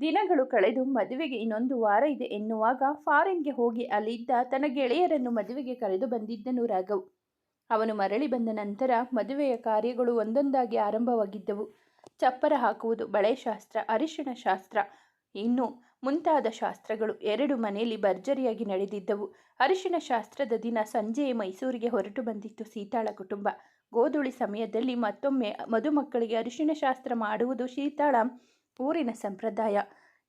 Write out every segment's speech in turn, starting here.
ದಿನಗಳು ಕಳೆದು ಮದುವೆಗೆ ಇನ್ನೊಂದು ವಾರ ಇದೆ ಎನ್ನುವಾಗ ಫಾರಿನ್ಗೆ ಹೋಗಿ ಅಲ್ಲಿದ್ದ ತನ್ನ ಗೆಳೆಯರನ್ನು ಮದುವೆಗೆ ಕರೆದು ಬಂದಿದ್ದನು ರಾಘವ್. ಅವನು ಮರಳಿ ಬಂದ ನಂತರ ಮದುವೆಯ ಕಾರ್ಯಗಳು ಒಂದೊಂದಾಗಿ ಆರಂಭವಾಗಿದ್ದವು. ಚಪ್ಪರ ಹಾಕುವುದು ಬಳೆ ಶಾಸ್ತ್ರ, ಅರಿಶಿಣ ಶಾಸ್ತ್ರ, ಇನ್ನು ಮುಂತಾದ ಶಾಸ್ತ್ರಗಳು ಎರಡು ಮನೆಯಲ್ಲಿ ಭರ್ಜರಿಯಾಗಿ ನಡೆದಿದ್ದವು. ಅರಿಶಿಣ ಶಾಸ್ತ್ರದ ದಿನ ಸಂಜೆಯೇ ಮೈಸೂರಿಗೆ ಹೊರಟು ಬಂದಿತ್ತು ಸೀತಾಳ ಕುಟುಂಬ. ಗೋಧುಳಿ ಸಮಯದಲ್ಲಿ ಮತ್ತೊಮ್ಮೆ ಮದುಮಕ್ಕಳಿಗೆ ಅರಿಶಿಣ ಶಾಸ್ತ್ರ ಮಾಡುವುದು ಸೀತಾಳ ಊರಿನ ಸಂಪ್ರದಾಯ.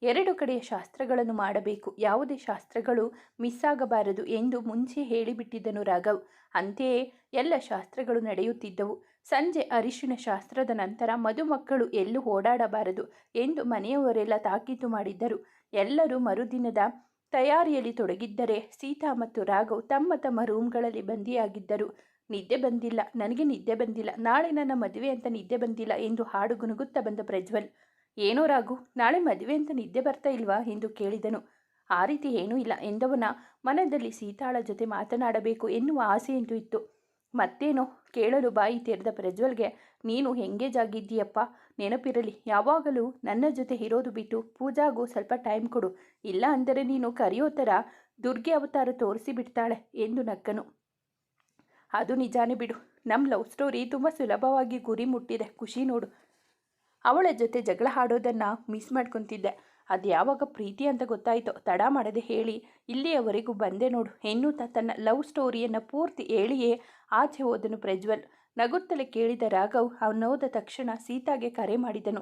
ಎರಡು ಕಡೆಯ ಶಾಸ್ತ್ರಗಳನ್ನು ಮಾಡಬೇಕು. ಯಾವುದೇ ಶಾಸ್ತ್ರಗಳು ಮಿಸ್ ಆಗಬಾರದು ಎಂದು ಮುಂಚೆ ಹೇಳಿಬಿಟ್ಟಿದ್ದನು ರಾಘವ್. ಅಂತೆಯೇ ಎಲ್ಲ ಶಾಸ್ತ್ರಗಳು ನಡೆಯುತ್ತಿದ್ದವು. ಸಂಜೆ ಅರಿಶಿನ ಶಾಸ್ತ್ರದ ನಂತರ ಮದುಮಕ್ಕಳು ಎಲ್ಲೂ ಓಡಾಡಬಾರದು ಎಂದು ಮನೆಯವರೆಲ್ಲ ತಾಕೀತು ಮಾಡಿದ್ದರು. ಎಲ್ಲರೂ ಮರುದಿನದ ತಯಾರಿಯಲ್ಲಿ ತೊಡಗಿದ್ದರೆ ಸೀತಾ ಮತ್ತು ರಾಘವ್ ತಮ್ಮ ತಮ್ಮ ರೂಮ್ಗಳಲ್ಲಿ ಬಂದಿಯಾಗಿದ್ದರು. ನಿದ್ದೆ ಬಂದಿಲ್ಲ. ನನಗೆ ನಿದ್ದೆ ಬಂದಿಲ್ಲ. ನಾಳೆ ನನ್ನ ಮದುವೆ ಅಂತ ನಿದ್ದೆ ಬಂದಿಲ್ಲ ಎಂದು ಹಾಡು ಗುನುಗುತ್ತಾ ಬಂದ ಪ್ರಜ್ವಲ್. ಏನೋ ರಾಗು ನಾಳೆ ಮದುವೆ ಅಂತ ನಿದ್ದೆ ಬರ್ತಾ ಇಲ್ವಾ ಎಂದು ಕೇಳಿದನು. ಆ ರೀತಿ ಏನೂ ಇಲ್ಲ ಎಂದವನ ಮನದಲ್ಲಿ ಸೀತಾಳ ಜೊತೆ ಮಾತನಾಡಬೇಕು ಎನ್ನುವ ಆಸೆಯಂತೂ ಇತ್ತು. ಮತ್ತೇನೋ ಕೇಳಲು ಬಾಯಿ ತೆರೆದ ಪ್ರಜ್ವಲ್ಗೆ, ನೀನು ಎಂಗೇಜ್ ಆಗಿದ್ದೀಯಪ್ಪ ನೆನಪಿರಲಿ, ಯಾವಾಗಲೂ ನನ್ನ ಜೊತೆ ಇರೋದು ಬಿಟ್ಟು ಪೂಜಾಗೂ ಸ್ವಲ್ಪ ಟೈಮ್ ಕೊಡು. ಇಲ್ಲ ಅಂದರೆ ನೀನು ಕರೆಯೋ ಥರ ದುರ್ಗೆ ಅವತಾರ ತೋರಿಸಿ ಬಿಡ್ತಾಳೆ ಎಂದು ನಕ್ಕನು. ಅದು ನಿಜಾನೇ ಬಿಡು. ನಮ್ಮ ಲವ್ ಸ್ಟೋರಿ ತುಂಬ ಸುಲಭವಾಗಿ ಗುರಿ ಮುಟ್ಟಿದೆ. ಖುಷಿ ನೋಡು. ಅವಳ ಜೊತೆ ಜಗಳ ಆಡೋದನ್ನು ಮಿಸ್ ಮಾಡ್ಕೊತಿದ್ದೆ. ಅದು ಯಾವಾಗ ಪ್ರೀತಿ ಅಂತ ಗೊತ್ತಾಯಿತು. ತಡ ಮಾಡದೆ ಹೇಳಿ, ಇಲ್ಲಿಯವರೆಗೂ ಬಂದೆ ನೋಡು. ಎನ್ನುತ್ತಾ ತನ್ನ ಲವ್ ಸ್ಟೋರಿಯನ್ನು ಪೂರ್ತಿ ಹೇಳಿಯೇ ಆಚೆ ಹೋದನು ಪ್ರಜ್ವಲ್. ನಗುತ್ತಲೇ ಕೇಳಿದ ರಾಘವ್ ಅವನೋದ ತಕ್ಷಣ ಸೀತಾಗೆ ಕರೆ ಮಾಡಿದನು.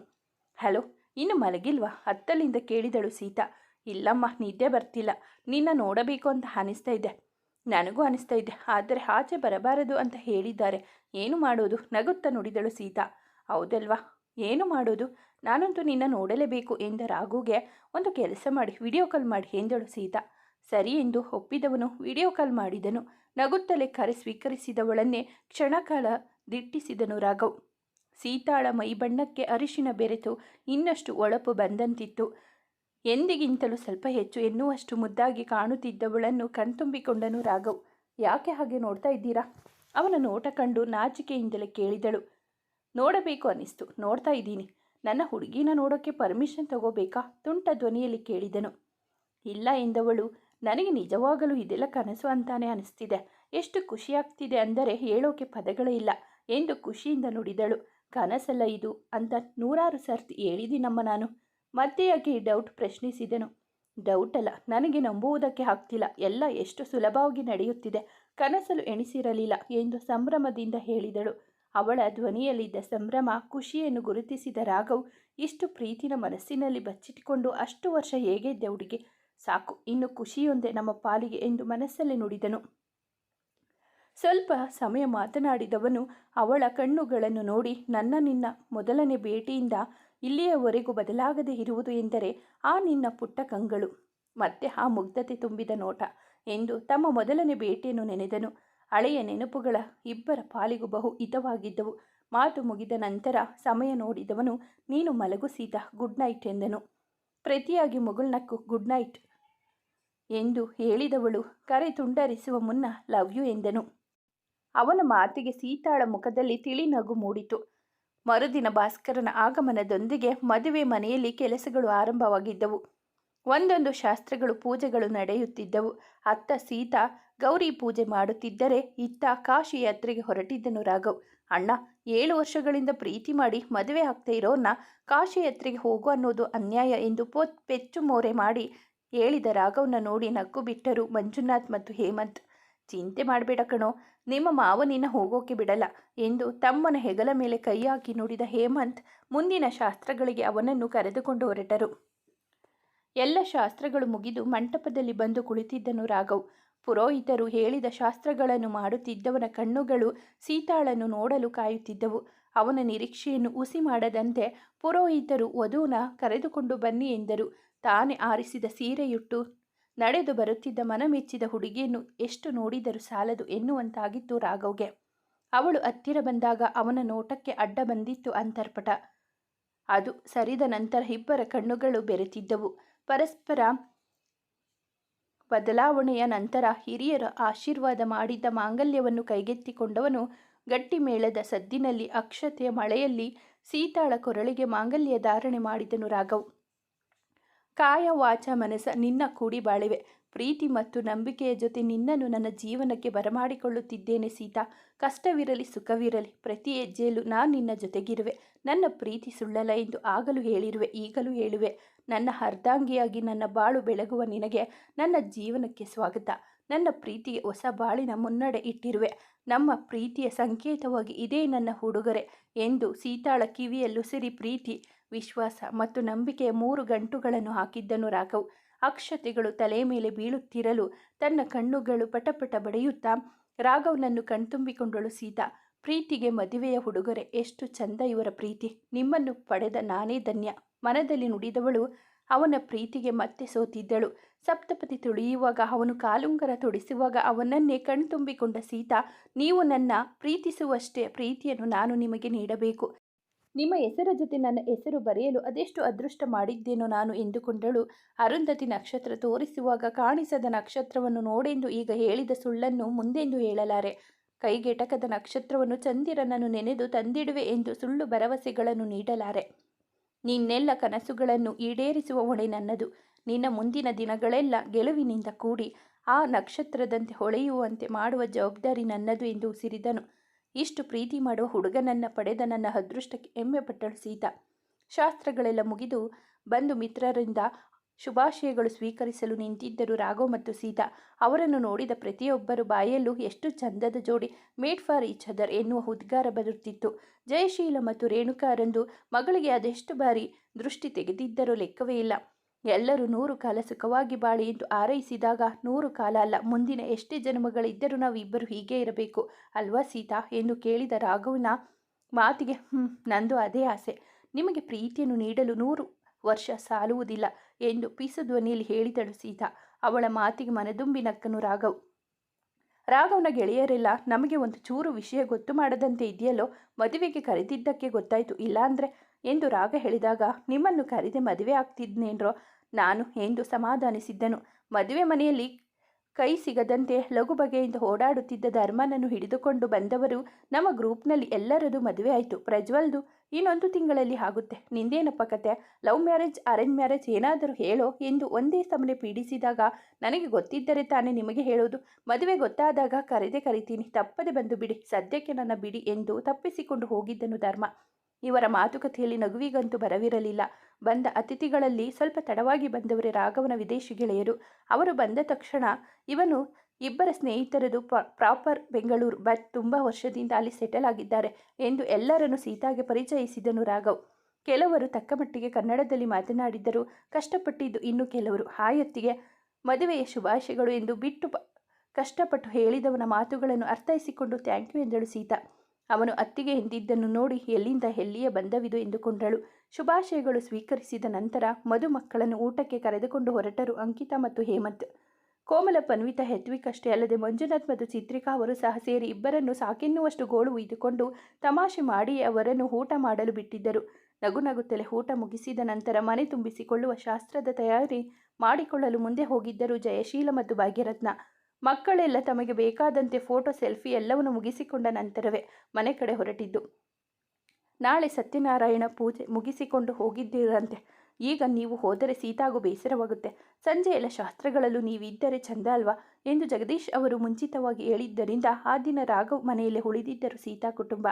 ಹಲೋ, ಇನ್ನು ಮಲಗಿಲ್ವಾ? ಹತ್ತಲಿಂದ ಕೇಳಿದಳು ಸೀತಾ. ಇಲ್ಲಮ್ಮ, ನಿದ್ದೆ ಬರ್ತಿಲ್ಲ. ನಿನ್ನ ನೋಡಬೇಕು ಅಂತ ಅನಿಸ್ತಾ ಇದೆ. ನನಗೂ ಅನಿಸ್ತಾ ಇದೆ. ಆದರೆ ಆಚೆ ಬರಬಾರದು ಅಂತ ಹೇಳಿದ್ದಾರೆ. ಏನು ಮಾಡೋದು? ನಗುತ್ತಾ ನುಡಿದಳು ಸೀತಾ. ಹೌದಲ್ವಾ? ಏನು ಮಾಡೋದು? ನಾನಂತೂ ನಿನ್ನ ನೋಡಲೇಬೇಕು ಎಂದ ರಾಘುಗೆ ಒಂದು ಕೆಲಸ ಮಾಡಿ ವಿಡಿಯೋ ಕಾಲ್ ಮಾಡಿ ಎಂದಳು ಸೀತಾ. ಸರಿ ಎಂದು ಒಪ್ಪಿದವನು ವಿಡಿಯೋ ಕಾಲ್ ಮಾಡಿದನು. ನಗುತ್ತಲೇ ಕರೆ ಸ್ವೀಕರಿಸಿದವಳನ್ನೇ ಕ್ಷಣಕಾಲ ದಿಟ್ಟಿಸಿದನು ರಾಘವ್. ಸೀತಾಳ ಮೈಬಣ್ಣಕ್ಕೆ ಅರಿಶಿನ ಬೆರೆತು ಇನ್ನಷ್ಟು ಒಳಪು ಬಂದಂತಿತ್ತು. ಎಂದಿಗಿಂತಲೂ ಸ್ವಲ್ಪ ಹೆಚ್ಚು ಎನ್ನುವಷ್ಟು ಮುದ್ದಾಗಿ ಕಾಣುತ್ತಿದ್ದವಳನ್ನು ಕಣ್ತುಂಬಿಕೊಂಡನು ರಾಘವ್. ಯಾಕೆ ಹಾಗೆ ನೋಡ್ತಾ ಇದ್ದೀರಾ? ಅವನ ನೋಟ ಕಂಡು ನಾಚಿಕೆಯಿಂದಲೇ ಕೇಳಿದಳು. ನೋಡಬೇಕು ಅನ್ನಿಸ್ತು. ನೋಡ್ತಾ ಇದ್ದೀನಿ. ನನ್ನ ಹುಡುಗಿನ ನೋಡೋಕ್ಕೆ ಪರ್ಮಿಷನ್ ತಗೋಬೇಕಾ? ತುಂಟ ಧ್ವನಿಯಲ್ಲಿ ಕೇಳಿದನು. ಇಲ್ಲ ಎಂದವಳು. ನನಗೆ ನಿಜವಾಗಲೂ ಇದೆಲ್ಲ ಕನಸು ಅಂತಾನೆ ಅನಿಸ್ತಿದೆ ಎಷ್ಟು ಖುಷಿಯಾಗ್ತಿದೆ ಅಂದರೆ ಹೇಳೋಕೆ ಪದಗಳೇ ಇಲ್ಲ ಎಂದು ಖುಷಿಯಿಂದ ನುಡಿದಳು. ಕನಸಲ್ಲ ಇದು ಅಂತ ನೂರಾರು ಸರ್ತಿ ಹೇಳಿದಿನಮ್ಮ ನಾನು. ಈ ಡೌಟ್ ಪ್ರಶ್ನಿಸಿದನು. ಡೌಟ್ ಅಲ್ಲ, ನನಗೆ ನಂಬುವುದಕ್ಕೆ ಆಗ್ತಿಲ್ಲ. ಎಲ್ಲ ಎಷ್ಟು ಸುಲಭವಾಗಿ ನಡೆಯುತ್ತಿದೆ. ಕನಸಲು ಎಣಿಸಿರಲಿಲ್ಲ ಎಂದು ಸಂಭ್ರಮದಿಂದ ಹೇಳಿದಳು. ಅವಳ ಧ್ವನಿಯಲ್ಲಿದ್ದ ಸಂಭ್ರಮ, ಖುಷಿಯನ್ನು ಗುರುತಿಸಿದ ರಾಘವ್ ಇಷ್ಟು ಪ್ರೀತಿನ ಮನಸ್ಸಿನಲ್ಲಿ ಬಚ್ಚಿಟ್ಟುಕೊಂಡು ಅಷ್ಟು ವರ್ಷ ಹೇಗೆ ಹುಡುಗಿ? ಸಾಕು, ಇನ್ನು ಖುಷಿಯೊಂದೇ ನಮ್ಮ ಪಾಲಿಗೆ ಎಂದು ಮನಸ್ಸಲ್ಲಿ ನುಡಿದನು. ಸ್ವಲ್ಪ ಸಮಯ ಮಾತನಾಡಿದವನು ಅವಳ ಕಣ್ಣುಗಳನ್ನು ನೋಡಿ, ನನ್ನ ನಿನ್ನ ಮೊದಲನೇ ಭೇಟಿಯಿಂದ ಇಲ್ಲಿಯವರೆಗೂ ಬದಲಾಗದೆ ಇರುವುದು ಎಂದರೆ ಆ ನಿನ್ನ ಪುಟ್ಟ ಕಂಗಳು. ಮತ್ತೆ ಆ ಮುಗ್ಧತೆ ತುಂಬಿದ ನೋಟ ಎಂದು ತಮ್ಮ ಮೊದಲನೇ ಭೇಟಿಯನ್ನು ನೆನೆದನು. ಹಳೆಯ ನೆನಪುಗಳ ಇಬ್ಬರ ಪಾಲಿಗೂ ಬಹು ಹಿತವಾಗಿದ್ದವು. ಮಾತು ಮುಗಿದ ನಂತರ ಸಮಯ ನೋಡಿದವನು, ನೀನು ಮಲಗು ಸೀತಾ, ಗುಡ್ ನೈಟ್ ಎಂದನು. ಪ್ರತಿಯಾಗಿ ಮುಗುಳ್ನಕ್ಕು ಗುಡ್ ನೈಟ್ ಎಂದು ಹೇಳಿದವಳು, ಕರೆ ತುಂಡರಿಸುವ ಮುನ್ನ, ಲವ್ ಯು ಎಂದನು. ಅವನ ಮಾತಿಗೆ ಸೀತಾಳ ಮುಖದಲ್ಲಿ ತಿಳಿ ನಗು ಮೂಡಿತು. ಮರುದಿನ ಭಾಸ್ಕರನ ಆಗಮನದೊಂದಿಗೆ ಮದುವೆ ಮನೆಯಲ್ಲಿ ಕೆಲಸಗಳು ಆರಂಭವಾಗಿದ್ದವು. ಒಂದೊಂದು ಶಾಸ್ತ್ರಗಳು, ಪೂಜೆಗಳು ನಡೆಯುತ್ತಿದ್ದವು. ಅತ್ತ ಸೀತಾ ಗೌರಿ ಪೂಜೆ ಮಾಡುತ್ತಿದ್ದರೆ ಇತ್ತ ಕಾಶಿ ಯಾತ್ರೆಗೆ ಹೊರಟಿದ್ದನು ರಾಘವ್. ಅಣ್ಣ, ಏಳು ವರ್ಷಗಳಿಂದ ಪ್ರೀತಿ ಮಾಡಿ ಮದುವೆ ಆಗ್ತಾ ಇರೋನ್ನ ಕಾಶಿ ಯಾತ್ರೆಗೆ ಹೋಗು ಅನ್ನೋದು ಅನ್ಯಾಯ ಎಂದು ಪೋತ್ ಪೆಚ್ಚು ಮೋರೆ ಮಾಡಿ ಹೇಳಿದ ರಾಘವ್ನ ನೋಡಿ ನಕ್ಕು ಬಿಟ್ಟರು ಮಂಜುನಾಥ್ ಮತ್ತು ಹೇಮಂತ್. ಚಿಂತೆ ಮಾಡಬೇಡ ಕಣೋ, ನಿಮ್ಮ ಮಾವನಿನ ಹೋಗೋಕೆ ಬಿಡಲ್ಲ ಎಂದು ತಮ್ಮನ ಹೆಗಲ ಮೇಲೆ ಕೈ ಹಾಕಿ ನುಡಿದ ಹೇಮಂತ್ ಮುಂದಿನ ಶಾಸ್ತ್ರಗಳಿಗೆ ಅವನನ್ನು ಕರೆದುಕೊಂಡು ಹೊರಟರು. ಎಲ್ಲ ಶಾಸ್ತ್ರಗಳು ಮುಗಿದು ಮಂಟಪದಲ್ಲಿ ಬಂದು ಕುಳಿತಿದ್ದನು ರಾಘವ್. ಪುರೋಹಿತರು ಹೇಳಿದ ಶಾಸ್ತ್ರಗಳನ್ನು ಮಾಡುತ್ತಿದ್ದವನ ಕಣ್ಣುಗಳು ಸೀತಾಳನ್ನು ನೋಡಲು ಕಾಯುತ್ತಿದ್ದವು. ಅವನ ನಿರೀಕ್ಷೆಯನ್ನು ಉಸಿ ಮಾಡದಂತೆ ಪುರೋಹಿತರು ವಧುನ ಕರೆದುಕೊಂಡು ಬನ್ನಿ ಎಂದರು. ತಾನೇ ಆರಿಸಿದ ಸೀರೆಯುಟ್ಟು, ನಡೆದು ಬರುತ್ತಿದ್ದ ಮನಮೆಚ್ಚಿದ ಹುಡುಗಿಯನ್ನು ಎಷ್ಟು ನೋಡಿದರೂ ಸಾಲದು ಎನ್ನುವಂತಾಗಿತ್ತು ರಾಘವ್ಗೆ. ಅವಳು ಹತ್ತಿರ ಬಂದಾಗ ಅವನ ನೋಟಕ್ಕೆ ಅಡ್ಡ ಬಂದಿತ್ತು ಅಂತರ್ಪಟ. ಅದು ಸರಿದ ನಂತರ ಇಬ್ಬರ ಕಣ್ಣುಗಳು ಬೆರೆತಿದ್ದವು. ಪರಸ್ಪರ ಬದಲಾವಣೆಯ ನಂತರ ಹಿರಿಯರ ಆಶೀರ್ವಾದ ಮಾಡಿದ್ದ ಮಾಂಗಲ್ಯವನ್ನು ಕೈಗೆತ್ತಿಕೊಂಡವನು ಗಟ್ಟಿಮೇಳದ ಸದ್ದಿನಲ್ಲಿ ಅಕ್ಷತೆಯ ಮಳೆಯಲ್ಲಿ ಸೀತಾಳ ಕೊರಳಿಗೆ ಮಾಂಗಲ್ಯ ಧಾರಣೆ ಮಾಡಿದನು ರಾಘವ್. ಕಾಯ ವಾಚ ಮನಸ ನಿನ್ನ ಕೂಡಿ ಬಾಳಿವೆ. ಪ್ರೀತಿ ಮತ್ತು ನಂಬಿಕೆಯ ಜೊತೆ ನಿನ್ನನ್ನು ನನ್ನ ಜೀವನಕ್ಕೆ ಬರಮಾಡಿಕೊಳ್ಳುತ್ತಿದ್ದೇನೆ ಸೀತಾ. ಕಷ್ಟವಿರಲಿ, ಸುಖವಿರಲಿ, ಪ್ರತಿ ಹೆಜ್ಜೆಯಲ್ಲೂ ನಾನು ನಿನ್ನ ಜೊತೆಗಿರುವೆ. ನನ್ನ ಪ್ರೀತಿ ಸುಳ್ಳಲ್ಲ ಎಂದು ಆಗಲೂ ಹೇಳಿರುವೆ, ಈಗಲೂ ಹೇಳುವೆ. ನನ್ನ ಅರ್ಧಾಂಗಿಯಾಗಿ ನನ್ನ ಬಾಳು ಬೆಳಗುವ ನಿನಗೆ ನನ್ನ ಜೀವನಕ್ಕೆ ಸ್ವಾಗತ. ನನ್ನ ಪ್ರೀತಿಗೆ ಹೊಸ ಬಾಳಿನ ಮುನ್ನಡೆ ಇಟ್ಟಿರುವೆ. ನಮ್ಮ ಪ್ರೀತಿಯ ಸಂಕೇತವಾಗಿ ಇದೇ ನನ್ನ ಹುಡುಗರೆ ಎಂದು ಸೀತಾಳ ಕಿವಿಯಲ್ಲೂ ಸಿರಿ ಪ್ರೀತಿ, ವಿಶ್ವಾಸ ಮತ್ತು ನಂಬಿಕೆಯ ಮೂರು ಗಂಟುಗಳನ್ನು ಹಾಕಿದ್ದನು ರಾಘವ್. ಅಕ್ಷತೆಗಳು ತಲೆ ಮೇಲೆ ಬೀಳುತ್ತಿರಲು ತನ್ನ ಕಣ್ಣುಗಳು ಪಟಪಟ ಬಡಿಯುತ್ತಾ ರಾಘವ್ನನ್ನು ಕಣ್ತುಂಬಿಕೊಂಡಳು ಸೀತಾ. ಪ್ರೀತಿಗೆ ಮದುವೆಯ ಹುಡುಗರೆ ಎಷ್ಟು ಚಂದ ಇವರ ಪ್ರೀತಿ. ನಿಮ್ಮನ್ನು ಪಡೆದ ನಾನೇ ಧನ್ಯ. ಮನದಲ್ಲಿ ನುಡಿದವಳು ಅವನ ಪ್ರೀತಿಗೆ ಮತ್ತೆ ಸೋತಿದ್ದಳು. ಸಪ್ತಪತಿ ತುಳಿಯುವಾಗ ಅವನು ಕಾಲುಂಗರ ತೊಡಿಸುವಾಗ ಅವನನ್ನೇ ಕಣ್ತುಂಬಿಕೊಂಡ ಸೀತಾ, ನೀವು ನನ್ನ ಪ್ರೀತಿಸುವಷ್ಟೇ ಪ್ರೀತಿಯನ್ನು ನಾನು ನಿಮಗೆ ನೀಡಬೇಕು. ನಿಮ್ಮ ಹೆಸರ ಜೊತೆ ನನ್ನ ಹೆಸರು ಬರೆಯಲು ಅದೆಷ್ಟು ಅದೃಷ್ಟ ಮಾಡಿದ್ದೇನೋ ನಾನು ಎಂದುಕೊಂಡಳು. ಅರುಂಧತಿ ನಕ್ಷತ್ರ ತೋರಿಸುವಾಗ ಕಾಣಿಸದ ನಕ್ಷತ್ರವನ್ನು ನೋಡೆಂದು ಈಗ ಹೇಳಿದ ಸುಳ್ಳನ್ನು ಮುಂದೆಂದು ಹೇಳಲಾರೆ. ಕೈಗೆಟಕದ ನಕ್ಷತ್ರವನ್ನು ಚಂದಿರನನ್ನು ನೆನೆದು ತಂದಿಡುವೆ ಎಂದು ಸುಳ್ಳು ಭರವಸೆಗಳನ್ನು ನೀಡಲಾರೆ. ನಿನ್ನೆಲ್ಲ ಕನಸುಗಳನ್ನು ಈಡೇರಿಸುವ ಹೊಣೆ ನನ್ನದು. ನಿನ್ನ ಮುಂದಿನ ದಿನಗಳೆಲ್ಲ ಗೆಲುವಿನಿಂದ ಕೂಡಿ ಆ ನಕ್ಷತ್ರದಂತೆ ಹೊಳೆಯುವಂತೆ ಮಾಡುವ ಜವಾಬ್ದಾರಿ ನನ್ನದು ಎಂದು ಉಸಿರಿದನು. ಇಷ್ಟು ಪ್ರೀತಿ ಮಾಡುವ ಹುಡುಗನನ್ನ ಪಡೆದ ನನ್ನ ಅದೃಷ್ಟಕ್ಕೆ ಹೆಮ್ಮೆ ಪಟ್ಟಳು ಸೀತಾ. ಶಾಸ್ತ್ರಗಳೆಲ್ಲ ಮುಗಿದು ಬಂದು ಮಿತ್ರರಿಂದ ಶುಭಾಶಯಗಳು ಸ್ವೀಕರಿಸಲು ನಿಂತಿದ್ದರು ರಾಘವ್ ಮತ್ತು ಸೀತಾ. ಅವರನ್ನು ನೋಡಿದ ಪ್ರತಿಯೊಬ್ಬರು ಬಾಯಲ್ಲೂ ಎಷ್ಟು ಚಂದದ ಜೋಡಿ ಮೇಡ್ ಫಾರ್ ಈಚ್ ಅದರ್ ಎನ್ನುವ ಉದ್ಗಾರ ಬರುತ್ತಿತ್ತು. ಜಯಶೀಲ ಮತ್ತು ರೇಣುಕಾರಂದು ಮಗಳಿಗೆ ಅದೆಷ್ಟು ಬಾರಿ ದೃಷ್ಟಿ ತೆಗೆದಿದ್ದರೂ ಲೆಕ್ಕವೇ ಇಲ್ಲ. ಎಲ್ಲರೂ ನೂರು ಕಾಲ ಸುಖವಾಗಿ ಬಾಳಿ ಎಂದು ಆರೈಸಿದಾಗ ನೂರು ಕಾಲ ಅಲ್ಲ, ಮುಂದಿನ ಎಷ್ಟೇ ಜನ್ಮಗಳಿದ್ದರೂ ನಾವು ಇಬ್ಬರು ಹೀಗೆ ಇರಬೇಕು. ಅಲ್ವಾ ಸೀತಾ? ಎಂದು ಕೇಳಿದ ರಾಘವನ ಮಾತಿಗೆ ಹ್ಞೂ ನಂದು ಅದೇ ಆಸೆ. ನಿಮಗೆ ಪ್ರೀತಿಯನ್ನು ನೀಡಲು ನೂರು ವರ್ಷ ಸಾಲುವುದಿಲ್ಲ ಎಂದು ಪೀಸು ಧ್ವನಿಯಲ್ಲಿ ಹೇಳಿದಳು ಸೀತಾ. ಅವಳ ಮಾತಿಗೆ ಮನದುಂಬಿ ನಕ್ಕನು ರಾಘವ್. ರಾಘವನ ಗೆಳೆಯರೆಲ್ಲ ನಮಗೆ ಒಂದು ಚೂರು ವಿಷಯ ಗೊತ್ತು ಮಾಡದಂತೆ ಇದೆಯಲ್ಲೋ? ಮದುವೆಗೆ ಕರೆದಿದ್ದಕ್ಕೆ ಗೊತ್ತಾಯಿತು, ಇಲ್ಲಾಂದ್ರೆ? ಎಂದು ರಾಗ ಹೇಳಿದಾಗ, ನಿಮ್ಮನ್ನು ಕರೆದೆ ಮದುವೆ ಆಗ್ತಿದ್ನೇನ್ರೋ? ನಾನು ಎಂದು ಸಮಾಧಾನಿಸಿದ್ದನು. ಮದುವೆ ಮನೆಯಲ್ಲಿ ಕೈ ಸಿಗದಂತೆ ಲಘು ಬಗೆಯಿಂದ ಓಡಾಡುತ್ತಿದ್ದ ಧರ್ಮನನ್ನು ಹಿಡಿದುಕೊಂಡು ಬಂದವರು ನಮ್ಮ ಗ್ರೂಪ್ನಲ್ಲಿ ಎಲ್ಲರದು ಮದುವೆ ಆಯಿತು. ಪ್ರಜ್ವಲ್ದು ಇನ್ನೊಂದು ತಿಂಗಳಲ್ಲಿ ಆಗುತ್ತೆ. ನಿಂದೇನಪ್ಪ ಕತೆ? ಲವ್ ಮ್ಯಾರೇಜ್, ಅರೇಂಜ್ ಮ್ಯಾರೇಜ್ ಏನಾದರೂ ಹೇಳೋ ಎಂದು ಒಂದೇ ಸಮನೆ ಪೀಡಿಸಿದಾಗ ನನಗೆ ಗೊತ್ತಿದ್ದರೆ ತಾನೇ ನಿಮಗೆ ಹೇಳೋದು. ಮದುವೆ ಗೊತ್ತಾದಾಗ ಕರೆದೇ ಕರಿತೀನಿ. ತಪ್ಪದೆ ಬಂದು ಬಿಡಿ. ಸದ್ಯಕ್ಕೆ ನನ್ನ ಬಿಡಿ ಎಂದು ತಪ್ಪಿಸಿಕೊಂಡು ಹೋಗಿದ್ದನು ಧರ್ಮ. ಇವರ ಮಾತುಕತೆಯಲ್ಲಿ ನಗುವಿಗಂತೂ ಬರವಿರಲಿಲ್ಲ. ಬಂದ ಅತಿಥಿಗಳಲ್ಲಿ ಸ್ವಲ್ಪ ತಡವಾಗಿ ಬಂದವರೇ ರಾಘವನ ವಿದೇಶಿ ಗೆಳೆಯರು. ಅವರು ಬಂದ ತಕ್ಷಣ ಇವನು ಇಬ್ಬರ ಸ್ನೇಹಿತರದು ಪ್ರಾಪರ್ ಬೆಂಗಳೂರು ಬಟ್ ತುಂಬ ವರ್ಷದಿಂದ ಅಲ್ಲಿ ಸೆಟಲ್ ಆಗಿದ್ದಾರೆ ಎಂದು ಎಲ್ಲರನ್ನು ಸೀತಾಗೆ ಪರಿಚಯಿಸಿದನು ರಾಘವ್. ಕೆಲವರು ತಕ್ಕ ಮಟ್ಟಿಗೆ ಕನ್ನಡದಲ್ಲಿ ಮಾತನಾಡಿದ್ದರು ಕಷ್ಟಪಟ್ಟಿದ್ದು ಇನ್ನು ಕೆಲವರು ಹಾಯತ್ತಿಗೆ ಮದುವೆಯ ಶುಭಾಶಯಗಳು ಎಂದು ಬಿಟ್ಟು ಕಷ್ಟಪಟ್ಟು ಹೇಳಿದವನ ಮಾತುಗಳನ್ನು ಅರ್ಥೈಸಿಕೊಂಡು ಥ್ಯಾಂಕ್ ಯು ಎಂದಳು ಸೀತಾ. ಅವನು ಅತ್ತಿಗೆ ಎಂದಿದ್ದನ್ನು ನೋಡಿ ಎಲ್ಲಿಂದ ಎಲ್ಲಿಯೇ ಬಂದವಿದು ಎಂದುಕೊಂಡಳು. ಶುಭಾಶಯಗಳು ಸ್ವೀಕರಿಸಿದ ನಂತರ ಮದುಮಕ್ಕಳನ್ನು ಊಟಕ್ಕೆ ಕರೆದುಕೊಂಡು ಹೊರಟರು ಅಂಕಿತಾ ಮತ್ತು ಹೇಮಂತ್. ಕೋಮಲ ಪನ್ವಿತ ಹೆತ್ವಿಕಷ್ಟೇ ಅಲ್ಲದೆ ಮಂಜುನಾಥ್ ಮತ್ತು ಚಿತ್ರಿಕಾ ಅವರು ಸಹ ಸೇರಿ ಇಬ್ಬರನ್ನು ಸಾಕೆನ್ನುವಷ್ಟು ಗೋಳು ಉಯ್ದುಕೊಂಡು ತಮಾಷೆ ಮಾಡಿ ಅವರನ್ನು ಊಟ ಮಾಡಲು ಬಿಟ್ಟಿದ್ದರು. ನಗು ನಗುತ್ತಲೇ ಊಟ ಮುಗಿಸಿದ ನಂತರ ಮನೆ ತುಂಬಿಸಿಕೊಳ್ಳುವ ಶಾಸ್ತ್ರದ ತಯಾರಿ ಮಾಡಿಕೊಳ್ಳಲು ಮುಂದೆ ಹೋಗಿದ್ದರು ಜಯಶೀಲ ಮತ್ತು ಭಾಗ್ಯರತ್ನ. ಮಕ್ಕಳೆಲ್ಲ ತಮಗೆ ಬೇಕಾದಂತೆ ಫೋಟೋ, ಸೆಲ್ಫಿ ಎಲ್ಲವನ್ನು ಮುಗಿಸಿಕೊಂಡ ನಂತರವೇ ಮನೆ ಕಡೆ ಹೊರಟಿದ್ದು. ನಾಳೆ ಸತ್ಯನಾರಾಯಣ ಪೂಜೆ ಮುಗಿಸಿಕೊಂಡು ಹೋಗಿದ್ದೀರಂತೆ. ಈಗ ನೀವು ಹೋದರೆ ಸೀತಾಗೂ ಬೇಸರವಾಗುತ್ತೆ. ಸಂಜೆ ಎಲ್ಲ ಶಾಸ್ತ್ರಗಳಲ್ಲೂ ನೀವಿದ್ದರೆ ಚಂದ ಅಲ್ವಾ? ಎಂದು ಜಗದೀಶ್ ಅವರು ಮುಂಚಿತವಾಗಿ ಹೇಳಿದ್ದರಿಂದ ಆ ದಿನ ರಾಘವ್ ಮನೆಯಲ್ಲೇ ಉಳಿದಿದ್ದರು ಸೀತಾ ಕುಟುಂಬ.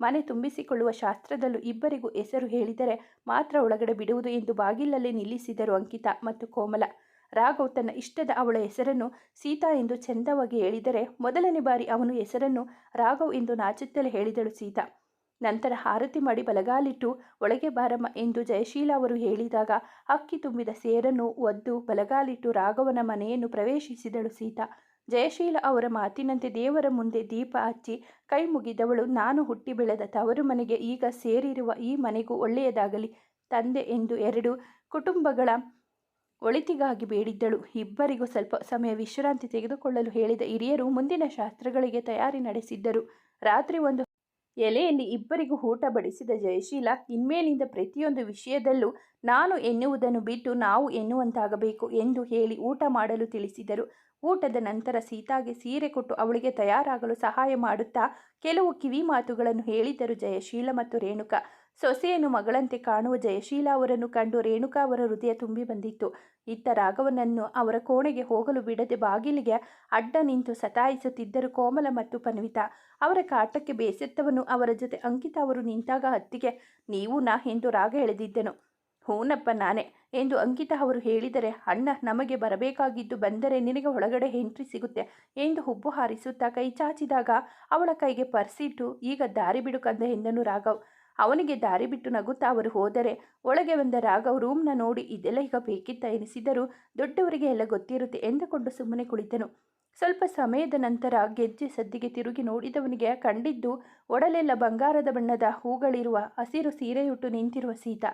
ಮನೆ ತುಂಬಿಸಿಕೊಳ್ಳುವ ಶಾಸ್ತ್ರದಲ್ಲೂ ಇಬ್ಬರಿಗೂ ಹೆಸರು ಹೇಳಿದರೆ ಮಾತ್ರ ಒಳಗಡೆ ಬಿಡುವುದು ಎಂದು ಬಾಗಿಲಲ್ಲೇ ನಿಲ್ಲಿಸಿದರು ಅಂಕಿತಾ ಮತ್ತು ಕೋಮಲ. ರಾಘವ್ ತನ್ನ ಇಷ್ಟದ ಅವಳ ಹೆಸರನ್ನು ಸೀತಾ ಎಂದು ಚಂದವಾಗಿ ಹೇಳಿದರೆ ಮೊದಲನೇ ಬಾರಿ ಅವನು ಹೆಸರನ್ನು ರಾಘವ್ ಎಂದು ನಾಚುತ್ತಲೇ ಹೇಳಿದಳು ಸೀತಾ. ನಂತರ ಹಾರತಿ ಮಾಡಿ ಬಲಗಾಲಿಟ್ಟು, ಒಳಗೆ ಬಾರಮ್ಮ ಎಂದು ಜಯಶೀಲ ಅವರು ಹೇಳಿದಾಗ ಅಕ್ಕಿ ತುಂಬಿದ ಸೇರನ್ನು ಒದ್ದು ಬಲಗಾಲಿಟ್ಟು ರಾಘವನ ಮನೆಯನ್ನು ಪ್ರವೇಶಿಸಿದಳು ಸೀತಾ. ಜಯಶೀಲ ಅವರ ಮಾತಿನಂತೆ ದೇವರ ಮುಂದೆ ದೀಪ ಹಚ್ಚಿ ಕೈ ಮುಗಿದವಳು, ನಾನು ಹುಟ್ಟಿ ಬೆಳೆದ ತವರು ಮನೆಗೆ ಈಗ ಸೇರಿರುವ ಈ ಮನೆಗೂ ಒಳ್ಳೆಯದಾಗಲಿ ತಂದೆ ಎಂದು ಎರಡು ಕುಟುಂಬಗಳ ಒಳಿತಿಗಾಗಿ ಬೇಡಿದ್ದಳು. ಇಬ್ಬರಿಗೂ ಸ್ವಲ್ಪ ಸಮಯ ವಿಶ್ರಾಂತಿ ತೆಗೆದುಕೊಳ್ಳಲು ಹೇಳಿದ ಹಿರಿಯರು ಮುಂದಿನ ಶಾಸ್ತ್ರಗಳಿಗೆ ತಯಾರಿ ನಡೆಸಿದ್ದರು. ರಾತ್ರಿ ಒಂದು ಎಲೆಯಲ್ಲಿ ಇಬ್ಬರಿಗೂ ಊಟ ಬಡಿಸಿದ ಜಯಶೀಲ, ಇನ್ಮೇಲಿಂದ ಪ್ರತಿಯೊಂದು ವಿಷಯದಲ್ಲೂ ನಾನು ಎನ್ನುವುದನ್ನು ಬಿಟ್ಟು ನಾವು ಎನ್ನುವಂತಾಗಬೇಕು ಎಂದು ಹೇಳಿ ಊಟ ಮಾಡಲು ತಿಳಿಸಿದರು. ಊಟದ ನಂತರ ಸೀತಾಗೆ ಸೀರೆ ಕೊಟ್ಟು ಅವಳಿಗೆ ತಯಾರಾಗಲು ಸಹಾಯ ಮಾಡುತ್ತಾ, ಕೆಲವು ಕಿವಿ ಮಾತುಗಳನ್ನು ಹೇಳಿದರು ಜಯಶೀಲ ಮತ್ತು ರೇಣುಕ. ಸೊಸೆಯನ್ನು ಮಗಳಂತೆ ಕಾಣುವ ಜಯಶೀಲ ಅವರನ್ನು ಕಂಡು ರೇಣುಕಾ ಅವರ ಹೃದಯ ತುಂಬಿ ಬಂದಿತ್ತು. ಇತ್ತ ರಾಘವನನ್ನು ಅವರ ಕೋಣೆಗೆ ಹೋಗಲು ಬಿಡದೆ ಬಾಗಿಲಿಗೆ ಅಡ್ಡ ನಿಂತು ಸತಾಯಿಸುತ್ತಿದ್ದರು ಕೋಮಲ ಮತ್ತು ಪನ್ವಿತ. ಅವರ ಕಾಟಕ್ಕೆ ಬೇಸತ್ತವನ್ನು ಅವರ ಜೊತೆ ಅಂಕಿತ ಅವರು ನಿಂತಾಗ ಹತ್ತಿಗೆ, ನೀವು ನಾ ಎಂದು ರಾಗ ಎಳೆದಿದ್ದನು. ಹೂನಪ್ಪ ನಾನೇ ಎಂದು ಅಂಕಿತ ಅವರು ಹೇಳಿದರೆ, ಅಣ್ಣ, ನಮಗೆ ಬರಬೇಕಾಗಿದ್ದು ಬಂದರೆ ನಿನಗೆ ಒಳಗಡೆ ಎಂಟ್ರಿ ಸಿಗುತ್ತೆ ಎಂದು ಹುಬ್ಬು ಹಾರಿಸುತ್ತಾ ಕೈ ಚಾಚಿದಾಗ ಅವಳ ಕೈಗೆ ಪರ್ಸಿಟ್ಟು ಈಗ ದಾರಿ ಬಿಡುಕಂದ ಎಂದನು ರಾಘವ್. ಅವನಿಗೆ ದಾರಿ ಬಿಟ್ಟು ನಗುತ್ತಾ ಅವರು ಹೋದರೆ, ಒಳಗೆ ಬಂದ ರಾಘವ್ ರೂಮ್ನ ನೋಡಿ ಇದೆಲ್ಲ ಈಗ ಬೇಕಿತ್ತ ಎನಿಸಿದರೂ ದೊಡ್ಡವರಿಗೆ ಎಲ್ಲ ಗೊತ್ತಿರುತ್ತೆ ಎಂದುಕೊಂಡು ಸುಮ್ಮನೆ ಕುಳಿತನು. ಸ್ವಲ್ಪ ಸಮಯದ ನಂತರ ಗೆಜ್ಜೆ ಸದ್ದಿಗೆ ತಿರುಗಿ ನೋಡಿದವನಿಗೆ ಕಂಡಿದ್ದು ಒಡಲೆಲ್ಲ ಬಂಗಾರದ ಬಣ್ಣದ ಹೂಗಳಿರುವ ಹಸಿರು ಸೀರೆಯುಟ್ಟು ನಿಂತಿರುವ ಸೀತಾ.